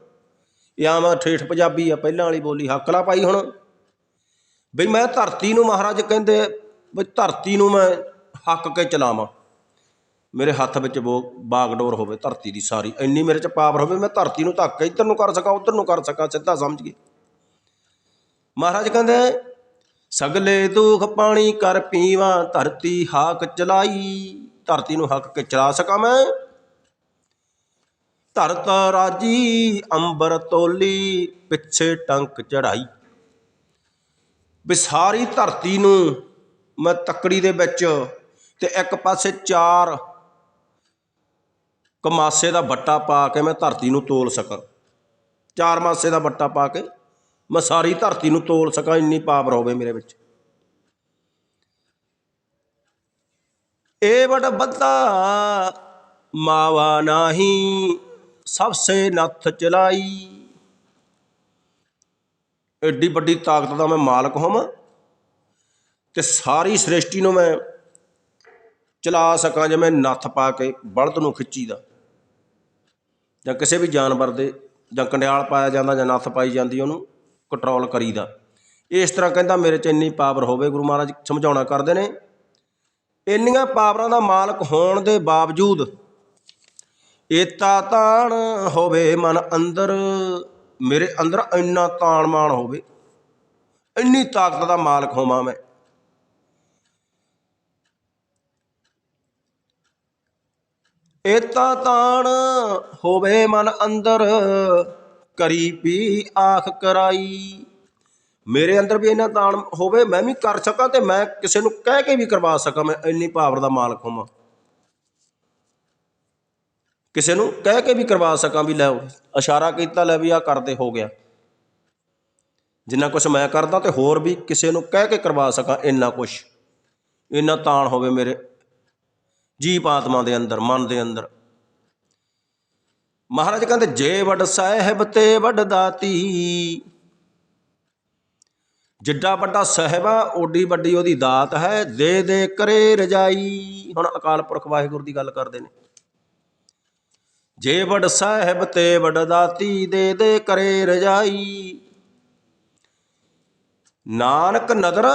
ਇਹ ਮੈਂ ਠੇਠ ਪੰਜਾਬੀ ਆ, ਪਹਿਲਾਂ ਵਾਲੀ ਬੋਲੀ, ਹੱਕ ਲਾ ਭਾਈ ਹੁਣ। ਬਈ ਮੈਂ ਧਰਤੀ ਨੂੰ ਮਹਾਰਾਜ ਕਹਿੰਦੇ ਵੀ ਧਰਤੀ ਨੂੰ ਮੈਂ ਹੱਕ ਕੇ ਚਲਾਵਾਂ। ਮੇਰੇ ਹੱਥ ਵਿੱਚ ਉਹ ਬਾਗਡੋਰ ਹੋਵੇ, ਧਰਤੀ ਦੀ ਸਾਰੀ, ਇੰਨੀ ਮੇਰੇ 'ਚ ਪਾਵਰ ਹੋਵੇ, ਮੈਂ ਧਰਤੀ ਨੂੰ ਧੱਕ ਕੇ ਇੱਧਰ ਨੂੰ ਕਰ ਸਕਾਂ, ਉੱਧਰ ਨੂੰ ਕਰ ਸਕਾਂ, ਸਿੱਧਾ ਸਮਝ ਗਏ। ਮਹਾਰਾਜ ਕਹਿੰਦੇ, ਸਗਲੇ ਦੁੱਖ ਪਾਣੀ ਕਰ ਪੀਵਾਂ, ਧਰਤੀ ਹਾਕ ਚਲਾਈ, ਧਰਤੀ ਨੂੰ ਹੱਕ ਕੇ ਚਲਾ ਸਕਾਂ ਮੈਂ। ਧਰਤ ਰਾਜੀ, ਅੰਬਰ ਤੋਲੀ, ਪਿੱਛੇ ਟੰਕ ਚੜਾਈ। ਵੀ ਧਰਤੀ ਨੂੰ ਮੈਂ ਤੱਕੜੀ ਦੇ ਵਿੱਚ ਤੇ ਇੱਕ ਪਾਸੇ ਚਾਰ ਕਮਾਸੇ ਦਾ ਵੱਟਾ ਪਾ ਕੇ ਮੈਂ ਧਰਤੀ ਨੂੰ ਤੋਲ ਸਕਾਂ। ਚਾਰ ਮਾਸੇ ਦਾ ਵੱਟਾ ਪਾ ਕੇ ਮੈਂ ਸਾਰੀ ਧਰਤੀ ਨੂੰ ਤੋਲ ਸਕਾਂ, ਇੰਨੀ ਪਾਵਰ ਹੋਵੇ ਮੇਰੇ ਵਿੱਚ। ਏ ਵਟ ਬੱਦਾ ਮਾਵਾ ਨਾਹੀ ਸਭ ਸੇ ਨੱਥ ਚਲਾਈ। ਐਡੀ ਵੱਡੀ ਤਾਕਤ ਦਾ ਮੈਂ ਮਾਲਕ ਹੋਵਾਂ ਤੇ ਸਾਰੀ ਸ੍ਰਿਸ਼ਟੀ ਨੂੰ ਮੈਂ ਚਲਾ ਸਕਾਂ ਜਿਵੇਂ ਨੱਥ ਪਾ ਕੇ ਬਲਦ ਨੂੰ ਖਿੱਚੀ ਦਾ ਜਾਂ ਕਿਸੇ ਵੀ ਜਾਨਵਰ ਦੇ ਜਾਂ ਕੰਡਿਆਲ ਪਾਇਆ ਜਾਂਦਾ ਜਾਂ ਨੱਥ ਪਾਈ ਜਾਂਦੀ ਉਹਨੂੰ ਕੰਟਰੋਲ ਕਰੀਦਾ। ਇਸ ਤਰ੍ਹਾਂ ਕਹਿੰਦਾ ਮੇਰੇ 'ਚ ਇੰਨੀ ਪਾਵਰ ਹੋਵੇ, ਗੁਰੂ ਮਹਾਰਾਜ ਸਮਝਾਉਣਾ ਕਰਦੇ ਨੇ। ਇੰਨੀਆਂ ਪਾਵਰਾਂ ਦਾ ਮਾਲਕ ਹੋਣ ਦੇ ਬਾਵਜੂਦ ਏਤਾ ਤਾਣ ਹੋਵੇ ਮਨ ਅੰਦਰ, ਮੇਰੇ ਅੰਦਰ ਇੰਨਾ ਤਾਣ ਮਾਣ ਹੋਵੇ, ਇੰਨੀ ਤਾਕਤ ਦਾ ਮਾਲਕ ਹੋਵਾਂ ਮੈਂ। ਏਤਾ ਤਾਣ ਹੋਵੇ ਮਨ ਅੰਦਰ, ਕਰੀ ਪੀ ਆਖ ਕਰਾਈ। ਮੇਰੇ ਅੰਦਰ ਵੀ ਇੰਨਾ ਤਾਣ ਹੋਵੇ, ਮੈਂ ਵੀ ਕਰ ਸਕਾਂ ਤੇ ਮੈਂ ਕਿਸੇ ਨੂੰ ਕਹਿ ਕੇ ਵੀ ਕਰਵਾ ਸਕਾਂ, ਮੈਂ ਇੰਨੀ ਪਾਵਰ ਦਾ ਮਾਲਕ ਹੋਵਾਂ। ਕਿਸੇ ਨੂੰ ਕਹਿ ਕੇ ਵੀ ਕਰਵਾ ਸਕਾਂ ਵੀ ਲੈ ਇਸ਼ਾਰਾ ਕੀਤਾ ਲੈ ਵੀ ਆ ਕਰਦੇ ਹੋ ਗਿਆ। ਜਿੰਨਾ ਕੁਛ ਮੈਂ ਕਰਦਾ ਤੇ ਹੋਰ ਵੀ ਕਿਸੇ ਨੂੰ ਕਹਿ ਕੇ ਕਰਵਾ ਸਕਾਂ, ਇੰਨਾ ਕੁਛ। ਇੰਨਾ ਤਾਣ ਹੋਵੇ ਮੇਰੇ ਜੀਵ ਆਤਮਾ ਦੇ ਅੰਦਰ, ਮਨ ਦੇ ਅੰਦਰ। ਮਹਾਰਾਜ ਕਹਿੰਦੇ, ਜੇ ਵੱਡ ਸਾਹਿਬ ਤੇ ਵੱਡ ਦਾਤੀ। ਜਿੱਡਾ ਵੱਡਾ ਸਾਹਿਬ ਆ, ਓਡੀ ਵੱਡੀ ਉਹਦੀ ਦਾਤ ਹੈ, ਦੇ ਦੇ ਕਰੇ ਰਜਾਈ। ਹੁਣ ਅਕਾਲ ਪੁਰਖ ਵਾਹਿਗੁਰੂ ਦੀ ਗੱਲ ਕਰਦੇ ਨੇ। ਜੇ ਵੱਡ ਸਾਹਿਬ ਤੇ ਵੱਡ ਦਾਤੀ, ਦੇ ਦੇ ਕਰੇ ਰਜਾਈ। ਨਾਨਕ ਨਦਰ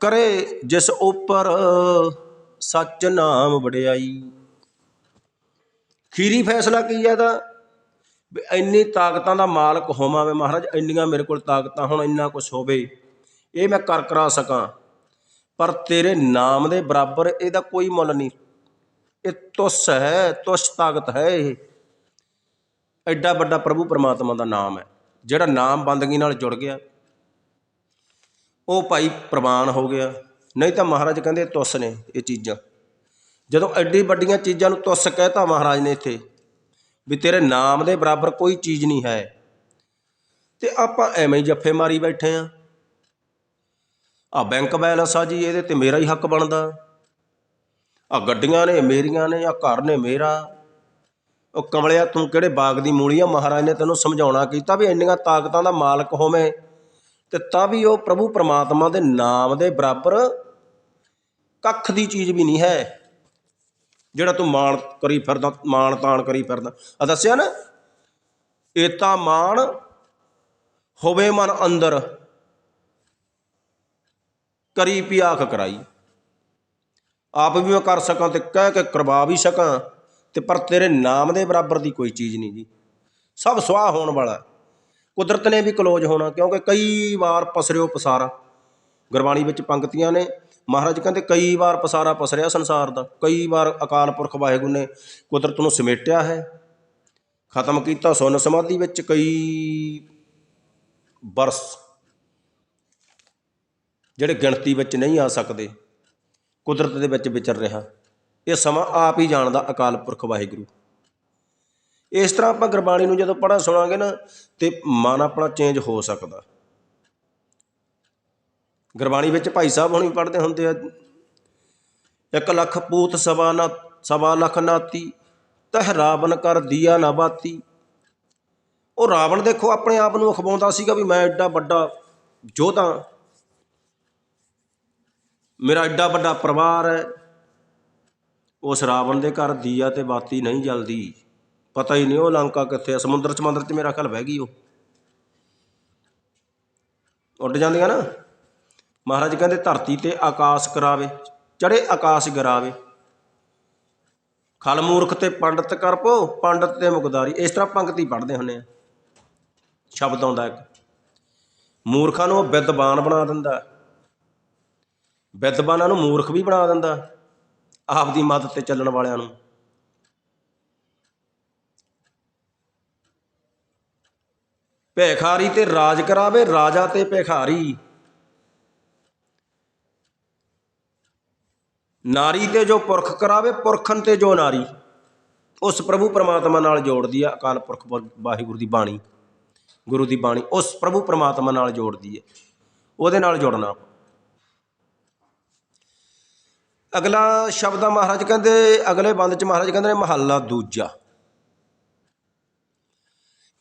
ਕਰੇ ਜਿਸ ਉੱਪਰ ਸੱਚ ਨਾਮ ਵਡਿਆਈ। ਖੀਰੀ ਫੈਸਲਾ ਕੀ ਹੈ ਦਾ ਵੀ ਇੰਨੀ ਤਾਕਤਾਂ ਦਾ ਮਾਲਕ ਹੋਵਾਂ ਮੈਂ ਮਹਾਰਾਜ, ਇੰਨੀਆਂ ਮੇਰੇ ਕੋਲ ਤਾਕਤਾਂ ਹੁਣ, ਇੰਨਾ ਕੁਝ ਹੋਵੇ। ਇਹ ਮੈਂ ਕਰ ਕਰਾ ਸਕਾਂ। ਪਰ ਤੇਰੇ ਨਾਮ ਦੇ ਬਰਾਬਰ ਇਹਦਾ ਕੋਈ ਮੁੱਲ ਨਹੀਂ। ਇਹ ਤੁਸ ਹੈ, ਤੁਸ ਤਾਕਤ ਹੈ ਇਹ। ਐਡਾ ਵੱਡਾ ਪ੍ਰਭੂ ਪਰਮਾਤਮਾ ਦਾ ਨਾਮ ਹੈ, ਜਿਹੜਾ ਨਾਮ ਬੰਦਗੀ ਨਾਲ ਜੁੜ ਗਿਆ। ਉਹ ਭਾਈ ਪ੍ਰਵਾਨ ਹੋ ਗਿਆ। ਨਹੀਂ ਤਾਂ ਮਹਾਰਾਜ ਕਹਿੰਦੇ ਤੁਸ ਨੇ ਇਹ ਚੀਜ਼ਾਂ। ਜਦੋਂ ਐਡੀ ਵੱਡੀਆਂ ਚੀਜ਼ਾਂ ਨੂੰ ਤੁਸ ਕਹਿਤਾ ਮਹਾਰਾਜ ਨੇ ਇੱਥੇ, ਵੀ ਤੇਰੇ ਨਾਮ ਦੇ ਬਰਾਬਰ ਕੋਈ ਚੀਜ਼ ਨਹੀਂ ਹੈ। ਤੇ ਆਪਾਂ ਐਵੇਂ ਹੀ ਜੱਫੇ ਮਾਰੀ ਬੈਠੇ ਆ। ਆ ਬੈਂਕ ਬੈਲੈਂਸ ਆ ਜੀ, ਇਹਦੇ ਤੇ ਮੇਰਾ ਹੀ ਹੱਕ ਬਣਦਾ। ਆ ਗੱਡੀਆਂ ਨੇ, ਮੇਰੀਆਂ ਨੇ ਆ ਘਰ ਨੇ ਮੇਰਾ। ਉਹ ਕਮਲਿਆ, ਤੂੰ ਕਿਹੜੇ ਬਾਗ ਦੀ ਮੂਲੀ ਆ? ਮਹਾਰਾਜ ਨੇ ਤੈਨੂੰ ਸਮਝਾਉਣਾ ਕੀਤਾ ਵੀ ਇੰਨੀਆਂ ਤਾਕਤਾਂ ਦਾ ਮਾਲਕ ਹੋਵੇਂ, ਤੇ ਤਾਂ ਵੀ ਉਹ ਪ੍ਰਭੂ ਪਰਮਾਤਮਾ ਦੇ ਨਾਮ ਦੇ ਬਰਾਬਰ ਕੱਖ ਦੀ ਚੀਜ਼ ਵੀ ਨਹੀਂ ਹੈ। ਜਿਹੜਾ ਤੂੰ ਮਾਣ ਕਰੀ ਫਿਰਦਾ, ਮਾਣ ਤਾਣ ਕਰੀ ਫਿਰਦਾ। ਆ ਦੱਸਿਆ ਨਾ, ਏਤਾ ਮਾਣ ਹੋਵੇ ਮਨ ਅੰਦਰ। ਕਰੀ ਪਿਆਖ ਕਰਾਈ। ਆਪ ਵੀ ਮੈਂ ਕਰ ਸਕਾਂ ਤੇ ਕਹਿ ਕੇ ਕਰਵਾ ਵੀ ਸਕਾਂ। ਤੇ ਪਰ ਤੇਰੇ ਨਾਮ ਦੇ ਬਰਾਬਰ ਦੀ ਕੋਈ ਚੀਜ਼ ਨਹੀਂ ਜੀ। ਸਭ ਸੁਆਹ ਹੋਣ ਵਾਲਾ। ਕੁਦਰਤ ਨੇ ਵੀ ਕਲੋਜ਼ ਹੋਣਾ, ਕਿਉਂਕਿ ਕਈ ਵਾਰ ਪਸਰਿਓ ਪਸਾਰਾ। ਗੁਰਬਾਣੀ ਵਿੱਚ ਪੰਕਤੀਆਂ ਨੇ ਮਹਾਰਾਜ ਕਹਿੰਦੇ ਕਈ ਵਾਰ ਪਸਾਰਾ ਪਸਰਿਆ ਸੰਸਾਰ ਦਾ, ਕਈ ਵਾਰ ਅਕਾਲ ਪੁਰਖ ਵਾਹਿਗੁਰੂ ਨੇ ਕੁਦਰਤ ਨੂੰ ਸਮੇਟਿਆ ਹੈ। ਖਤਮ ਕੀਤਾ ਸੁਨ ਸਮਾਧੀ ਵਿੱਚ ਕਈ ਬਰਸ ਜਿਹੜੇ ਗਿਣਤੀ ਵਿੱਚ ਨਹੀਂ ਆ ਸਕਦੇ, ਕੁਦਰਤ ਦੇ ਵਿੱਚ ਵਿਚਰ ਰਿਹਾ। ਇਹ ਸਮਾਂ ਆਪ ਹੀ ਜਾਣਦਾ ਅਕਾਲ ਪੁਰਖ ਵਾਹਿਗੁਰੂ। ਇਸ ਤਰ੍ਹਾਂ ਆਪਾਂ ਗੁਰਬਾਣੀ ਨੂੰ ਜਦੋਂ ਪੜ੍ਹਾ ਸੁਣਾਂਗੇ ਨਾ, ਤੇ ਮਨ ਆਪਣਾ ਚੇਂਜ ਹੋ ਸਕਦਾ। ਗੁਰਬਾਣੀ ਵਿੱਚ ਭਾਈ ਸਾਹਿਬ ਹੁਣੀ ਪੜ੍ਹਦੇ ਹੁੰਦੇ ਆ। ਇੱਕ ਲੱਖ ਪੂਤ ਸਵਾ ਨਾ, ਸਵਾ ਲੱਖ ਨਾਤੀ, ਤਹ ਰਾਵਣ ਕਰ ਦੀਆ ਨਾ ਬਾਤੀ। ਉਹ ਰਾਵਣ ਦੇਖੋ ਆਪਣੇ ਆਪ ਨੂੰ ਅਖਵਾਉਂਦਾ ਸੀਗਾ ਵੀ ਮੈਂ ਐਡਾ ਵੱਡਾ ਯੋਧਾ। ਮੇਰਾ ਐਡਾ ਵੱਡਾ ਪਰਿਵਾਰ ਹੈ। ਉਸ ਰਾਵਣ ਦੇ ਘਰ ਦੀਆ ਤੇ ਬਾਤੀ ਨਹੀਂ ਜਲਦੀ। ਪਤਾ ਹੀ ਨਹੀਂ ਉਹ ਲੰਕਾ ਕਿੱਥੇ ਆ। ਸਮੁੰਦਰ ਸਮੁੰਦਰ 'ਚ ਮੇਰਾ ਖਿਆਲ ਬਹਿ ਗਈ ਉਹ। ਉੱਡ ਜਾਂਦੀਆਂ ਨਾ। ਮਹਾਰਾਜ ਕਹਿੰਦੇ ਧਰਤੀ ਤੇ ਆਕਾਸ਼ ਕਰਾਵੇ ਚੜੇ ਆਕਾਸ਼ ਗਰਾਵੇ। ਖਲ ਮੂਰਖ ਤੇ ਪੰਡਤ ਕਰਪੋ ਪੰਡਤ ਤੇ ਮੁਕਦਾਰੀ ਇਸ ਤਰ੍ਹਾਂ ਪੰਕਤੀ ਪੜ੍ਹਦੇ ਹੁੰਨੇ ਆ। ਸ਼ਬਦ ਆਉਂਦਾ ਇੱਕ। ਮੂਰਖਾਂ ਨੂੰ ਉਹ ਵਿਦਵਾਨ ਬਣਾ ਦਿੰਦਾ। ਵਿਦਵਾਨਾਂ ਨੂੰ ਮੂਰਖ ਵੀ ਬਣਾ ਦਿੰਦਾ। ਆਪ ਦੀ ਮਦਦ ਤੇ ਚੱਲਣ ਵਾਲਿਆਂ ਨੂੰ। ਭੇਖਾਰੀ ਤੇ ਰਾਜ ਕਰਾਵੇ, ਰਾਜਾ ਤੇ ਭੇਖਾਰੀ। ਨਾਰੀ ਤੇ ਜੋ ਪੁਰਖ ਕਰਾਵੇ, ਪੁਰਖਨ ਤੇ ਜੋ ਨਾਰੀ। ਉਸ ਪ੍ਰਭੂ ਪਰਮਾਤਮਾ ਨਾਲ ਜੋੜਦੀ ਆ, ਅਕਾਲ ਪੁਰਖ ਵਾਹਿਗੁਰੂ ਦੀ ਬਾਣੀ, ਗੁਰੂ ਦੀ ਬਾਣੀ, ਉਸ ਪ੍ਰਭੂ ਪਰਮਾਤਮਾ ਨਾਲ ਜੋੜਦੀ ਹੈ ਉਹਦੇ ਨਾਲ ਜੁੜਨਾ ਅਗਲਾ ਸ਼ਬਦ ਆ ਮਹਾਰਾਜ ਕਹਿੰਦੇ, ਅਗਲੇ ਬੰਦ ਚ ਮਹਾਰਾਜ ਕਹਿੰਦੇ ਨੇ, ਮਹੱਲਾ ਦੂਜਾ।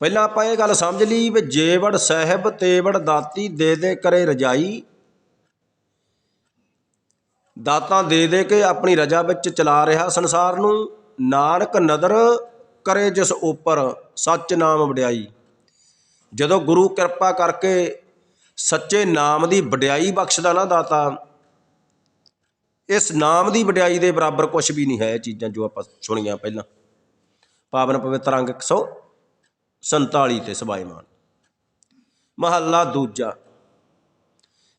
ਪਹਿਲਾਂ ਆਪਾਂ ਇਹ ਗੱਲ ਸਮਝ ਲਈ ਵੀ ਜੇਵੜ ਸਾਹਿਬ ਤੇਵੜ ਦਾਤੀ ਦੇ ਦੇ ਕਰੇ ਰਜਾਈ ਦਾਤਾਂ ਦੇ ਦੇ ਕੇ ਆਪਣੀ ਰਜਾ ਵਿੱਚ ਚਲਾ ਰਿਹਾ ਸੰਸਾਰ ਨੂੰ, ਨਾਨਕ ਨਦਰ ਕਰੇ ਜਿਸ ਉੱਪਰ ਸੱਚ ਨਾਮ ਵਡਿਆਈ। ਜਦੋਂ ਗੁਰੂ ਕਿਰਪਾ ਕਰਕੇ ਸੱਚੇ ਨਾਮ ਦੀ ਵਡਿਆਈ ਬਖਸ਼ਦਾ ਨਾ ਦਾਤਾ, ਇਸ ਨਾਮ ਦੀ ਵਡਿਆਈ ਦੇ ਬਰਾਬਰ ਕੁਝ ਵੀ ਨਹੀਂ ਹੈ ਇਹ ਚੀਜ਼ਾਂ ਜੋ ਆਪਾਂ ਸੁਣੀਆਂ ਪਹਿਲਾਂ। ਪਾਵਨ ਪਵਿੱਤਰ ਅੰਗ 147 ਤੇ ਸਬਾਈਮਾਨ ਮਹੱਲਾ ਦੂਜਾ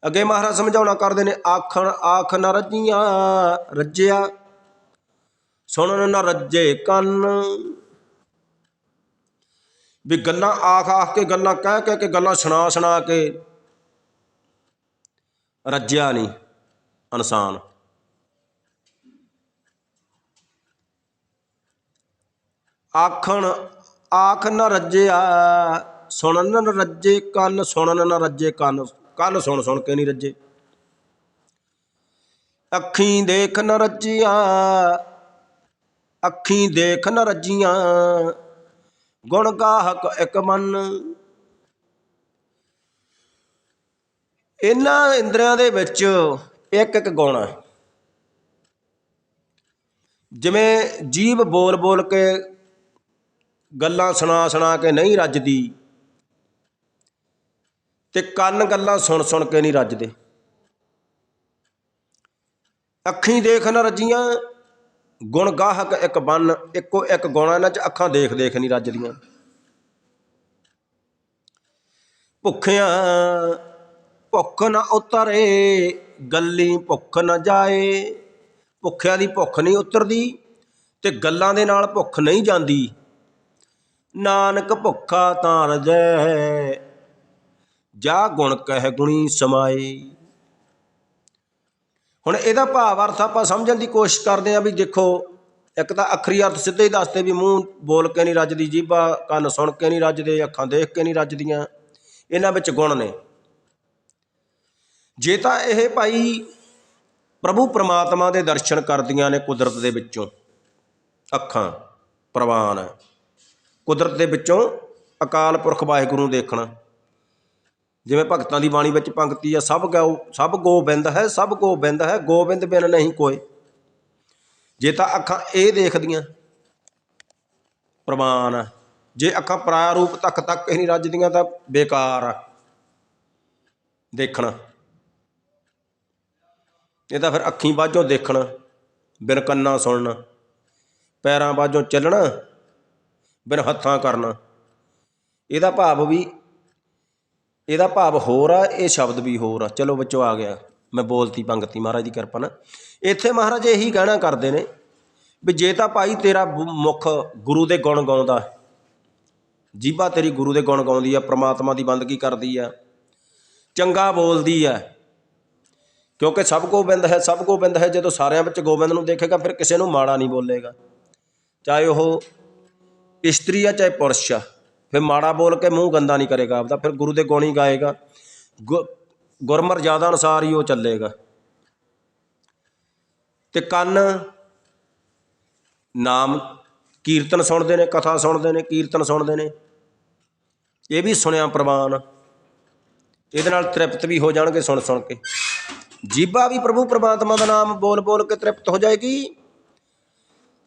ਅੱਗੇ ਮਹਾਰਾਜ ਸਮਝਾਉਣਾ ਕਰਦੇ ਨੇ, ਆਖਣ ਆਖ ਨ ਰੱਜੀਆਂ, ਰੱਜਿਆ। ਸੁਣਨ ਨ ਰੱਜੇ ਕੰਨ। ਵੀ ਗੱਲਾਂ ਆਖ ਆਖ ਕੇ, ਗੱਲਾਂ ਕਹਿ ਕਹਿ ਕੇ, ਗੱਲਾਂ ਸੁਣਾ ਸੁਣਾ ਕੇ ਰੱਜਿਆ ਨਹੀਂ ਇਨਸਾਨ। ਆਖਣ ਆਖ ਨ ਰੱਜਿਆ, ਸੁਣਨ ਨ ਰੱਜੇ ਕੰਨ, ਸੁਣਨ ਨ ਰੱਜੇ ਕੰਨ। ਕੰਨ ਸੁਣ ਸੁਣ ਕੇ ਨਹੀਂ ਰੱਜੇ। ਅੱਖੀਂ ਦੇਖ ਨ ਰੱਜੀਆਂ, ਅੱਖੀਂ ਦੇਖ ਨ ਰੱਜੀਆਂ। ਗੁਣ ਗਾਹਕ ਇੱਕ ਮਨ। ਇਹਨਾਂ ਇੰਦਰੀਆਂ ਦੇ ਵਿੱਚ ਇੱਕ ਇੱਕ ਗੁਣ ਹੈ ਜਿਵੇਂ ਜੀਭ ਬੋਲ ਬੋਲ ਕੇ ਗੱਲਾਂ ਸੁਣਾ ਸੁਣਾ ਕੇ ਨਹੀਂ ਰੱਜਦੀ ਤੇ ਕੰਨ ਗੱਲਾਂ ਸੁਣ ਸੁਣ ਕੇ ਨਹੀਂ ਰੱਜਦੇ। ਅੱਖੀਂ ਦੇਖ ਨਾ ਰੱਜੀਆਂ, ਗੁਣ ਗਾਹਕ ਇੱਕ ਬੰਨ, ਇੱਕੋ ਇੱਕ ਗੁਣ ਇਹਨਾਂ 'ਚ ਅੱਖਾਂ ਦੇਖ ਦੇਖ ਨਹੀਂ ਰੱਜਦੀਆਂ। ਭੁੱਖਿਆਂ ਭੁੱਖ ਨਾ ਉਤਰੇ, ਗੱਲੀ ਭੁੱਖ ਨਾ ਜਾਏ। ਭੁੱਖਿਆਂ ਦੀ ਭੁੱਖ ਨਹੀਂ ਉਤਰਦੀ ਤੇ ਗੱਲਾਂ ਦੇ ਨਾਲ ਭੁੱਖ ਨਹੀਂ ਜਾਂਦੀ। ਨਾਨਕ ਭੁੱਖਾ ਤਾਂ ਰਜੈ ਜਾ ਗੁਣ ਕਹਿ ਗੁਣੀ ਸਮਾਏ। ਹੁਣ ਇਹਦਾ ਭਾਵ ਅਰਥ ਆਪਾਂ ਸਮਝਣ ਦੀ ਕੋਸ਼ਿਸ਼ ਕਰਦੇ ਹਾਂ ਵੀ ਦੇਖੋ, ਇੱਕ ਤਾਂ ਅਖਰੀ ਅਰਥ ਸਿੱਧੇ ਹੀ ਦੱਸਦੇ ਵੀ ਮੂੰਹ ਬੋਲ ਕੇ ਨਹੀਂ ਰੱਜਦੀ, ਜੀਭਾ ਕੰਨ ਸੁਣ ਕੇ ਨਹੀਂ ਰੱਜਦੇ, ਅੱਖਾਂ ਦੇਖ ਕੇ ਨਹੀਂ ਰੱਜਦੀਆਂ। ਇਹਨਾਂ ਵਿੱਚ ਗੁਣ ਨੇ। ਜੇ ਤਾਂ ਇਹ ਭਾਈ ਪ੍ਰਭੂ ਪ੍ਰਮਾਤਮਾ ਦੇ ਦਰਸ਼ਨ ਕਰਦੀਆਂ ਨੇ ਕੁਦਰਤ ਦੇ ਵਿੱਚੋਂ, ਅੱਖਾਂ, ਪ੍ਰਵਾਨ। ਕੁਦਰਤ ਦੇ ਵਿੱਚੋਂ ਅਕਾਲ ਪੁਰਖ ਵਾਹਿਗੁਰੂ ਨੂੰ ਦੇਖਣਾ। ਜਿਵੇਂ ਭਗਤਾਂ ਦੀ ਬਾਣੀ ਵਿੱਚ ਪੰਕਤੀ ਆ, ਸਭ ਗੋ ਸਭ ਗੋਬਿੰਦ ਹੈ, ਸਭ ਗੋਬਿੰਦ ਹੈ, ਗੋਬਿੰਦ ਬਿਨ ਨਹੀਂ ਕੋਈ ਜੇ ਤਾਂ ਅੱਖਾਂ ਇਹ ਦੇਖਦੀਆਂ, ਪ੍ਰਮਾਣ ਆ। ਜੇ ਅੱਖਾਂ ਪਰਾਇਆ ਰੂਪ ਤੱਕ ਤੱਕ ਹੀ ਨਹੀਂ ਰੱਜਦੀਆਂ ਤਾਂ ਬੇਕਾਰ ਆ ਦੇਖਣਾ। ਇਹ ਤਾਂ ਫਿਰ ਅੱਖੀਂ ਬਾਝੋਂ ਦੇਖਣਾ, ਬਿਨ ਕੰਨਾਂ ਸੁਣਨਾ, ਪੈਰਾਂ ਬਾਝੋਂ ਚੱਲਣਾ, ਬਿਨ ਹੱਥਾਂ ਕਰਨਾ। ਇਹਦਾ ਭਾਵ ਵੀ ਇਹਦਾ ਭਾਵ ਹੋਰ ਆ ਇਹ ਸ਼ਬਦ ਵੀ ਹੋਰ ਆ। ਚਲੋ ਬੱਚੋ ਆ ਗਿਆ। ਮੈਂ ਬੋਲਤੀ ਪੰਗਤੀ ਮਹਾਰਾਜ ਦੀ ਕਿਰਪਾ ਨਾਲ। ਇੱਥੇ ਮਹਾਰਾਜ ਇਹੀ ਕਹਿਣਾ ਕਰਦੇ ਨੇ ਵੀ ਜੇ ਤਾਂ ਭਾਈ ਤੇਰਾ ਬੁ- ਮੁਖ ਗੁਰੂ ਦੇ ਗੁਣ ਗਾਉਂਦਾ ਹੈ, ਜੀਭਾ ਤੇਰੀ ਗੁਰੂ ਦੇ ਗੁਣ ਗਾਉਂਦੀ ਆ ਪ੍ਰਮਾਤਮਾ ਦੀ ਬੰਦਗੀ ਕਰਦੀ ਆ ਚੰਗਾ ਬੋਲਦੀ ਆ ਕਿਉਂਕਿ ਸਭ ਕੋ ਬਿੰਦ ਹੈ ਸਭ ਕੋ ਬਿੰਦ ਹੈ ਜਦੋਂ ਸਾਰਿਆਂ ਵਿੱਚ ਗੋਬਿੰਦ ਨੂੰ ਦੇਖੇਗਾ ਫਿਰ ਕਿਸੇ ਨੂੰ ਮਾੜਾ ਨਹੀਂ ਬੋਲੇਗਾ। ਚਾਹੇ ਉਹ ਇਸਤਰੀ ਆ ਚਾਹੇ ਪੁਰਸ਼ ਆ ਫਿਰ ਮਾੜਾ ਬੋਲ ਕੇ ਮੂੰਹ ਗੰਦਾ ਨਹੀਂ ਕਰੇਗਾ ਆਪਦਾ, ਫਿਰ ਗੁਰੂ ਦੇ ਗੁਣ ਹੀ ਗਾਏਗਾ। ਗੁ- ਗੁਰਮਰਜ਼ਾਦਾ ਅਨੁਸਾਰ ਹੀ ਉਹ ਚੱਲੇਗਾ। ਤੇ ਕੰਨ, ਨਾਮ, ਕੀਰਤਨ ਸੁਣਦੇ ਨੇ, ਕਥਾ ਸੁਣਦੇ ਨੇ, ਕੀਰਤਨ ਸੁਣਦੇ ਨੇ। ਇਹ ਵੀ ਸੁਣਿਆ ਪ੍ਰਵਾਨ। ਇਹਦੇ ਨਾਲ ਤ੍ਰਿਪਤ ਵੀ ਹੋ ਜਾਣਗੇ ਸੁਣ ਸੁਣ ਕੇ। ਜੀਬਾ ਵੀ ਪ੍ਰਭੂ ਪ੍ਰਮਾਤਮਾ ਦਾ ਨਾਮ ਬੋਲ ਬੋਲ ਕੇ ਤ੍ਰਿਪਤ ਹੋ ਜਾਏਗੀ।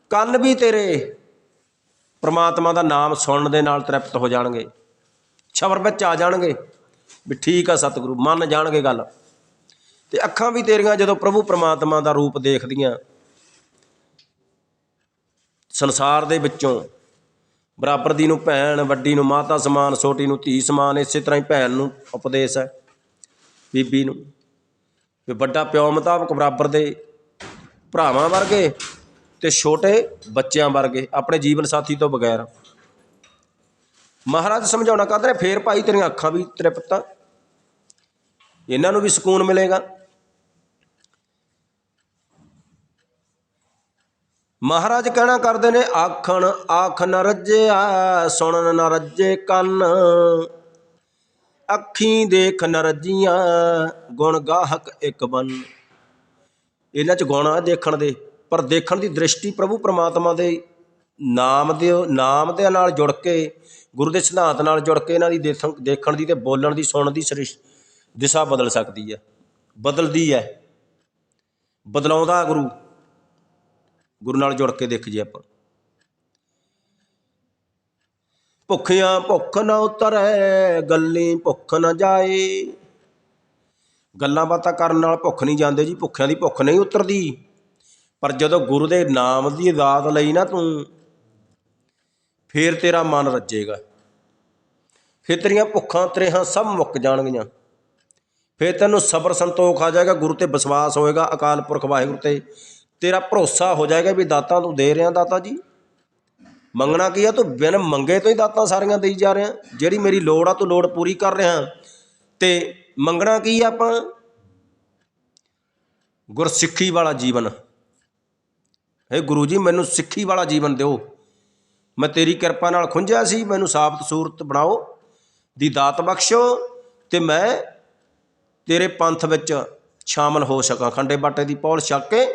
ਕੰਨ ਵੀ ਤੇਰੇ। ਪ੍ਰਮਾਤਮਾ ਦਾ ਨਾਮ ਸੁਣਨ ਦੇ ਨਾਲ ਤ੍ਰਿਪਤ ਹੋ ਜਾਣਗੇ। ਛਬਰ ਵਿੱਚ ਆ ਜਾਣਗੇ ਵੀ ਠੀਕ ਆ ਸਤਿਗੁਰੂ, ਮੰਨ ਜਾਣਗੇ ਗੱਲ। ਤੇ ਅੱਖਾਂ ਵੀ ਤੇਰੀਆਂ ਜਦੋਂ ਪ੍ਰਭੂ ਪ੍ਰਮਾਤਮਾ ਦਾ ਰੂਪ ਦੇਖਦੀਆਂ, ਸੰਸਾਰ ਦੇ ਵਿੱਚੋਂ ਬਰਾਬਰ ਦੀ ਨੂੰ ਭੈਣ, ਵੱਡੀ ਨੂੰ ਮਾਤਾ ਸਮਾਨ, ਛੋਟੀ ਨੂੰ ਧੀ ਸਮਾਨ, ਇਸੇ ਤਰ੍ਹਾਂ ਹੀ ਭੈਣ ਨੂੰ ਉਪਦੇਸ਼ ਹੈ ਬੀਬੀ ਨੂੰ। ਵੀ ਵੱਡਾ ਪਿਓ ਮੁਤਾਬਕ ਬਰਾਬਰ ਦੇ ਭਰਾਵਾਂ ਵਰਗੇ ਤੇ ਛੋਟੇ ਬੱਚਿਆਂ ਵਰਗੇ, ਆਪਣੇ ਜੀਵਨ ਸਾਥੀ ਤੋਂ ਬਗੈਰ। ਮਹਾਰਾਜ ਸਮਝਾਉਣਾ ਕਹਿੰਦੇ ਨੇ ਫੇਰ ਭਾਈ ਤੇਰੀਆਂ ਅੱਖਾਂ ਵੀ ਤ੍ਰਿਪਤਾਂ ਇਹਨਾਂ ਨੂੰ ਵੀ ਸਕੂਨ ਮਿਲੇਗਾ। ਮਹਾਰਾਜ ਕਹਿਣਾ ਕਰਦੇ ਨੇ, ਆਖਣ, ਆਖ ਨ ਰੱਜਿਆ, ਸੁਣਨ ਨ ਰੱਜੇ ਕੰਨ। ਅੱਖੀਂ ਦੇਖ ਨ ਰੱਜੀਆਂ, ਗੁਣ ਗਾਹਕ ਇੱਕ ਬੰਨ। ਇਹਨਾਂ ਚ ਗੁਣ ਆ ਦੇਖਣ ਦੇ। ਪਰ ਦੇਖਣ ਦੀ ਦ੍ਰਿਸ਼ਟੀ ਪ੍ਰਭੂ ਪਰਮਾਤਮਾ ਦੇ ਨਾਮ ਦੇ ਨਾਮ ਦੇ ਨਾਲ ਜੁੜ ਕੇ, ਗੁਰੂ ਦੇ ਸਿਧਾਂਤ ਨਾਲ ਜੁੜ ਕੇ ਇਹਨਾਂ ਦੀ ਦੇਖਣ ਦੇਖਣ ਦੀ ਤੇ ਬੋਲਣ ਦੀ, ਸੁਣਨ ਦੀ ਸ੍ਰਿਸ਼- ਦਿਸ਼ਾ ਬਦਲ ਸਕਦੀ ਹੈ। ਬਦਲਦੀ ਹੈ। ਬਦਲਾਉਂਦਾ ਗੁਰੂ। ਗੁਰੂ ਨਾਲ ਜੁੜ ਕੇ ਦੇਖ ਜੀ ਆਪਾਂ। ਭੁੱਖਿਆਂ ਭੁੱਖ ਨਾ ਉਤਰੈ, ਗੱਲੀ ਭੁੱਖ ਨਾ ਜਾਏ। ਗੱਲਾਂ ਬਾਤਾਂ ਕਰਨ ਨਾਲ ਭੁੱਖ ਨਹੀਂ ਜਾਂਦੇ ਜੀ, ਭੁੱਖਿਆਂ ਦੀ ਭੁੱਖ ਨਹੀਂ ਉਤਰਦੀ। ਪਰ ਜਦੋਂ ਗੁਰੂ ਦੇ ਨਾਮ ਦੀ ਦਾਤ ਲਈ ਨਾ ਤੂੰ, ਫੇਰ ਤੇਰਾ ਮਨ ਰੱਜੇਗਾ। ਫਿਰ ਤੇਰੀਆਂ ਭੁੱਖਾਂ ਤਰੇਹਾਂ ਸਭ ਮੁੱਕ ਜਾਣਗੀਆਂ। ਫਿਰ ਤੈਨੂੰ ਸਬਰ ਸੰਤੋਖ ਆ ਜਾਏਗਾ, ਗੁਰੂ ਤੇ ਵਿਸ਼ਵਾਸ ਹੋਏਗਾ, ਅਕਾਲ ਪੁਰਖ ਵਾਹਿਗੁਰੂ ਤੇ ਤੇਰਾ ਭਰੋਸਾ ਹੋ ਜਾਏਗਾ ਵੀ ਦਾਤਾਂ ਤੂੰ ਦੇ ਰਿਹਾ ਦਾਤਾ ਜੀ। ਮੰਗਣਾ ਕੀ ਆ? ਤੂੰ ਬਿਨ ਮੰਗੇ ਤੋਂ ਹੀ ਦਾਤਾਂ ਸਾਰੀਆਂ ਦੇਈ ਜਾ ਰਿਹਾ। ਜਿਹੜੀ ਮੇਰੀ ਲੋੜ ਆ ਤੂੰ ਲੋੜ ਪੂਰੀ ਕਰ ਰਿਹਾ। ਤੇ ਮੰਗਣਾ ਕੀ ਆ ਆਪਾਂ? ਗੁਰਸਿੱਖੀ ਵਾਲਾ ਜੀਵਨ। ਹੈ ਗੁਰੂ ਜੀ, ਮੈਨੂੰ ਸਿੱਖੀ ਵਾਲਾ ਜੀਵਨ ਦਿਓ। ਮੈਂ ਤੇਰੀ ਕਿਰਪਾ ਨਾਲ ਖੁੰਝਿਆ ਸੀ, ਮੈਨੂੰ ਸਾਬਤ ਸੂਰਤ ਬਣਾਓ, ਦੀ ਦਾਤ ਬਖਸ਼ੋ ਤੇ ਮੈਂ ਤੇਰੇ ਪੰਥ ਵਿੱਚ ਸ਼ਾਮਲ ਹੋ ਸਕਾਂ। ਖੰਡੇ ਬਾਟੇ ਦੀ ਪੌਲ ਛੱਕ ਕੇ,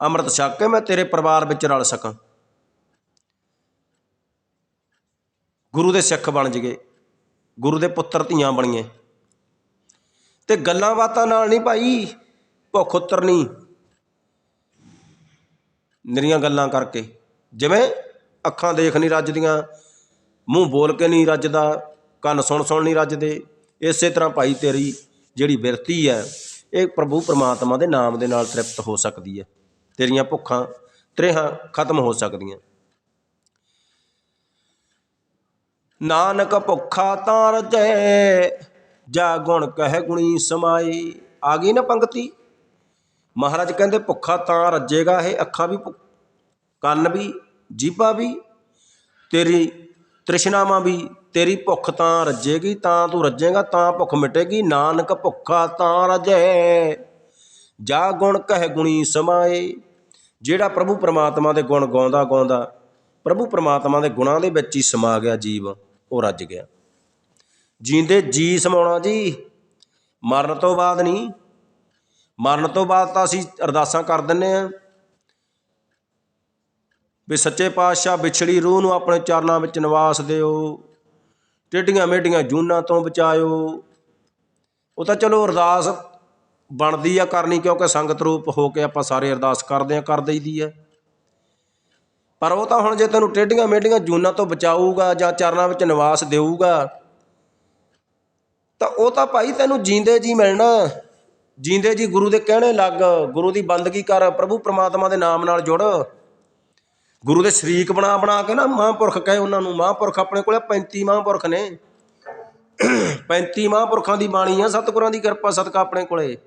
ਅੰਮ੍ਰਿਤ ਛੱਕ ਕੇ ਮੈਂ ਤੇਰੇ ਪਰਿਵਾਰ ਵਿੱਚ ਰਲ ਸਕਾਂ। ਗੁਰੂ ਦੇ ਸਿੱਖ ਬਣ ਜਗੇ ਗੁਰੂ ਦੇ ਪੁੱਤਰ ਧੀਆਂ ਬਣੀਏ। ਤੇ ਗੱਲਾਂ ਬਾਤਾਂ ਨਾਲ ਨਹੀਂ ਭਾਈ, ਭੁੱਖ ਉਤਰਨੀ। ਨਿਰੀਆਂ ਗੱਲਾਂ ਕਰਕੇ। ਜਿਵੇਂ ਅੱਖਾਂ ਦੇਖ ਨਹੀਂ ਰੱਜਦੀਆਂ, ਮੂੰਹ ਬੋਲ ਕੇ ਨਹੀਂ ਰੱਜਦਾ, ਕੰਨ ਸੁਣ ਸੁਣ ਨਹੀਂ ਰੱਜਦੇ, ਇਸੇ ਤਰ੍ਹਾਂ ਭਾਈ ਤੇਰੀ ਜਿਹੜੀ ਬਿਰਤੀ ਹੈ, ਇਹ ਪ੍ਰਭੂ ਪਰਮਾਤਮਾ ਦੇ ਨਾਮ ਦੇ ਨਾਲ ਤ੍ਰਿਪਤ ਹੋ ਸਕਦੀ ਹੈ। ਤੇਰੀਆਂ ਭੁੱਖਾਂ ਤ੍ਰੇਹਾਂ ਖਤਮ ਹੋ ਸਕਦੀਆਂ। ਨਾਨਕ ਭੁੱਖਾ ਤਾਂ ਰਜੈ, ਜਾ ਗੁਣ ਕਹਿ ਗੁਣੀ ਸਮਾਈ ਆ ਗਈ ਨਾ ਪੰਕਤੀ। ਮਹਾਰਾਜ ਕਹਿੰਦੇ ਭੁੱਖਾ ਤਾਂ ਰੱਜੇਗਾ, ਇਹ ਅੱਖਾਂ ਵੀ ਭੁ- ਕੰਨ ਵੀ, ਜੀਭਾ ਵੀ, ਤੇਰੀ ਤ੍ਰਿਸ਼ਨਾਵਾਂ ਵੀ, ਤੇਰੀ ਭੁੱਖ ਤਾਂ ਰੱਜੇਗੀ, ਤਾਂ ਤੂੰ ਰੱਜੇਗਾ, ਤਾਂ ਭੁੱਖ ਮਿਟੇਗੀ, ਨਾਨਕ ਭੁੱਖਾ ਤਾਂ ਰਜੈ। ਜਾ ਗੁਣ ਕਹਿ ਗੁਣੀ ਸਮਾਏ, ਜਿਹੜਾ ਪ੍ਰਭੂ ਪਰਮਾਤਮਾ ਦੇ ਗੁਣ ਗਾਉਂਦਾ ਗਾਉਂਦਾ, ਪ੍ਰਭੂ ਪਰਮਾਤਮਾ ਦੇ ਗੁਣਾਂ ਦੇ ਵਿੱਚ ਹੀ ਸਮਾ ਗਿਆ ਜੀਵ, ਉਹ ਰੱਜ ਗਿਆ। ਜੀਂਦੇ ਜੀ ਸਮਾਉਣਾ ਜੀ, ਮਰਨ ਤੋਂ ਬਾਅਦ ਨਹੀਂ ਮਰਨ ਤੋਂ ਬਾਅਦ ਤਾਂ ਅਸੀਂ ਅਰਦਾਸਾਂ ਕਰ ਦਿੰਨੇ ਆ ਵੀ ਸੱਚੇ ਪਾਤਸ਼ਾਹ ਵਿਛੜੀ ਰੂਹ ਨੂੰ ਆਪਣੇ ਚਰਨਾਂ ਵਿੱਚ ਨਿਵਾਸ ਦਿਓ ਟੇਡੀਆਂ ਮੇਡੀਆਂ ਜੂਨਾਂ ਤੋਂ ਬਚਾਇਓ। ਉਹ ਤਾਂ ਚਲੋ ਅਰਦਾਸ ਬਣਦੀ ਆ ਕਰਨੀ ਕਿਉਂਕਿ ਸੰਗਤ ਰੂਪ ਹੋ ਕੇ ਆਪਾਂ ਸਾਰੇ ਅਰਦਾਸ ਕਰਦੇ ਆ ਕਰ ਦਈਦੀ ਆ ਪਰ ਉਹ ਤਾਂ ਹੁਣ ਜੇ ਤੈਨੂੰ ਟੇਡੀਆਂ ਮੇਡੀਆਂ ਜੂਨਾਂ ਤੋਂ ਬਚਾਊਗਾ ਜਾਂ ਚਰਨਾਂ ਵਿੱਚ ਨਿਵਾਸ ਦੇਊਗਾ, ਤਾਂ ਉਹ ਤਾਂ ਭਾਈ ਤੈਨੂੰ ਜੀਂਦੇ ਜੀ ਮਿਲਣਾ। ਜੀਂਦੇ ਜੀ ਗੁਰੂ ਦੇ ਕਹਿਣੇ ਲੱਗ, ਗੁਰੂ ਦੀ ਬੰਦਗੀ ਕਰ, ਪ੍ਰਭੂ ਪ੍ਰਮਾਤਮਾ ਦੇ ਨਾਮ ਨਾਲ ਜੁੜ। ਗੁਰੂ ਦੇ ਸ਼ਰੀਕ ਬਣਾ ਬਣਾ ਕੇ ਨਾ ਮਹਾਂਪੁਰਖ ਕਹੇ ਉਹਨਾਂ ਨੂੰ। ਮਹਾਂਪੁਰਖ ਆਪਣੇ ਕੋਲੇ 35 ਮਹਾਂਪੁਰਖ ਨੇ। 35 ਮਹਾਂਪੁਰਖਾਂ ਦੀ ਬਾਣੀ ਆ, ਸਤਿਗੁਰਾਂ ਦੀ ਕਿਰਪਾ, ਸਦਕਾ ਆਪਣੇ ਕੋਲੇ।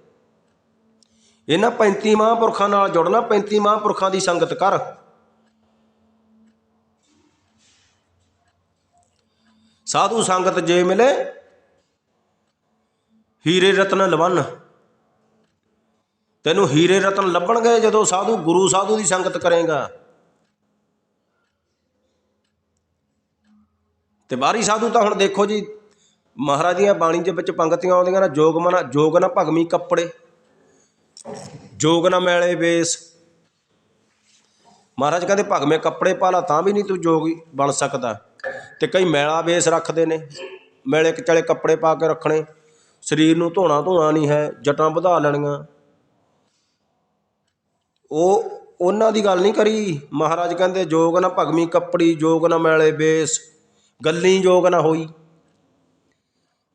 ਇਹਨਾਂ 35 ਮਹਾਂਪੁਰਖਾਂ ਨਾਲ ਜੁੜਨਾ 35 ਮਹਾਂਪੁਰਖਾਂ ਦੀ ਸੰਗਤ ਕਰ। ਸਾਧੂ ਸੰਗਤ ਜੇ ਮਿਲੇ, ਹੀਰੇ ਰਤਨ ਲਵਨ। ਤੈਨੂੰ ਹੀਰੇ ਰਤਨ ਲੱਭਣਗੇ ਜਦੋਂ ਸਾਧੂ ਗੁਰੂ ਸਾਧੂ ਦੀ ਸੰਗਤ ਕਰੇਗਾ। ਤੇ ਬਾਹਰੀ ਸਾਧੂ ਤਾਂ ਹੁਣ ਦੇਖੋ ਜੀ ਮਹਾਰਾਜ ਦੀਆਂ ਬਾਣੀ ਦੇ ਵਿੱਚ ਪੰਗਤੀਆਂ ਆਉਂਦੀਆਂ ਨਾ, ਜੋਗ ਮਨਾ, ਜੋਗ ਨਾ ਭਗਮੀ ਕੱਪੜੇ, ਜੋਗ ਨਾ ਮੈਲੇ ਵੇਸ। ਮਹਾਰਾਜ ਕਹਿੰਦੇ ਭਗਵੇਂ ਕੱਪੜੇ ਪਾ ਲਾ, ਤਾਂ ਵੀ ਨਹੀਂ ਤੂੰ ਜੋਗੀ ਬਣ ਸਕਦਾ। ਤੇ ਕਈ ਮੈਲਾ ਵੇਸ ਰੱਖਦੇ ਨੇ, ਮੈਲੇ ਚਲੇ ਕੱਪੜੇ ਪਾ ਕੇ ਰੱਖਣੇ, ਸਰੀਰ ਨੂੰ ਧੋਣਾ ਧੋਣਾ ਨਹੀਂ ਹੈ, ਜਟਾਂ ਵਧਾ ਲੈਣੀਆਂ। ਉਹ ਉਹਨਾਂ ਦੀ ਗੱਲ ਨਹੀਂ ਕਰੀ। ਮਹਾਰਾਜ ਕਹਿੰਦੇ, ਜੋਗ ਨਾ ਭਗਮੀ ਕੱਪੜੀ, ਜੋਗ ਨਾ ਮੈਲੇ ਬੇਸ। ਗੱਲੀ ਜੋਗ ਨਾ ਹੋਈ।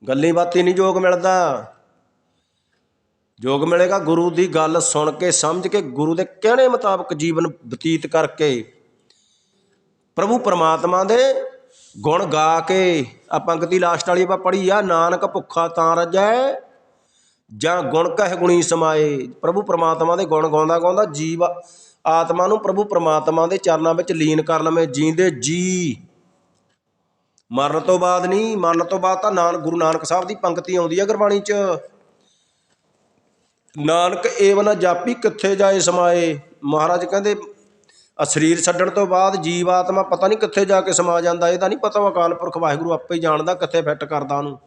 ਗੱਲੀ ਬਾਤੀ ਨਹੀਂ ਜੋਗ ਮਿਲਦਾ। ਜੋਗ ਮਿਲੇਗਾ ਗੁਰੂ ਦੀ ਗੱਲ ਸੁਣ ਕੇ, ਸਮਝ ਕੇ, ਗੁਰੂ ਦੇ ਕਹਿਣੇ ਮੁਤਾਬਕ ਜੀਵਨ ਬਤੀਤ ਕਰਕੇ। ਪ੍ਰਭੂ ਪਰਮਾਤਮਾ ਦੇ ਗੁਣ ਗਾ ਕੇ ਆ ਪੰਕਤੀ ਲਾਸਟ ਵਾਲੀ ਆਪਾਂ ਪੜ੍ਹੀ ਆ, ਨਾਨਕ ਭੁੱਖਾ ਤਾਂ ਰਜੈ ਜਾਂ ਗੁਣ ਕਹਿ ਗੁਣੀ ਸਮਾਏ, ਪ੍ਰਭੂ ਪਰਮਾਤਮਾ ਦੇ ਗੁਣ ਗਾਉਂਦਾ ਗਾਉਂਦਾ ਜੀਵ ਆਤਮਾ ਨੂੰ ਪ੍ਰਭੂ ਪਰਮਾਤਮਾ ਦੇ ਚਰਨਾਂ ਵਿੱਚ ਲੀਨ ਕਰ ਲਵੇਂ, ਜੀਂਦੇ ਜੀ। ਮਰਨ ਤੋਂ ਬਾਅਦ ਨਹੀਂ, ਮਰਨ ਤੋਂ ਬਾਅਦ ਤਾਂ ਨਾਨਕ ਗੁਰੂ ਨਾਨਕ ਸਾਹਿਬ ਦੀ ਪੰਕਤੀ ਆਉਂਦੀ ਹੈ ਗੁਰਬਾਣੀ 'ਚ। ਨਾਨਕ ਏਵ ਨਾ ਜਾਪੀ ਕਿੱਥੇ ਜਾਏ ਸਮਾਏ। ਮਹਾਰਾਜ ਕਹਿੰਦੇ ਆ ਸਰੀਰ ਛੱਡਣ ਤੋਂ ਬਾਅਦ ਜੀਵ ਆਤਮਾ ਪਤਾ ਨਹੀਂ ਕਿੱਥੇ ਜਾ ਕੇ ਸਮਾ ਜਾਂਦਾ, ਇਹਦਾ ਨਹੀਂ ਪਤਾ ਉਹ ਅਕਾਲ ਪੁਰਖ ਵਾਹਿਗੁਰੂ ਆਪੇ ਜਾਣਦਾ ਕਿੱਥੇ ਫਿੱਟ ਕਰਦਾ ਉਹਨੂੰ।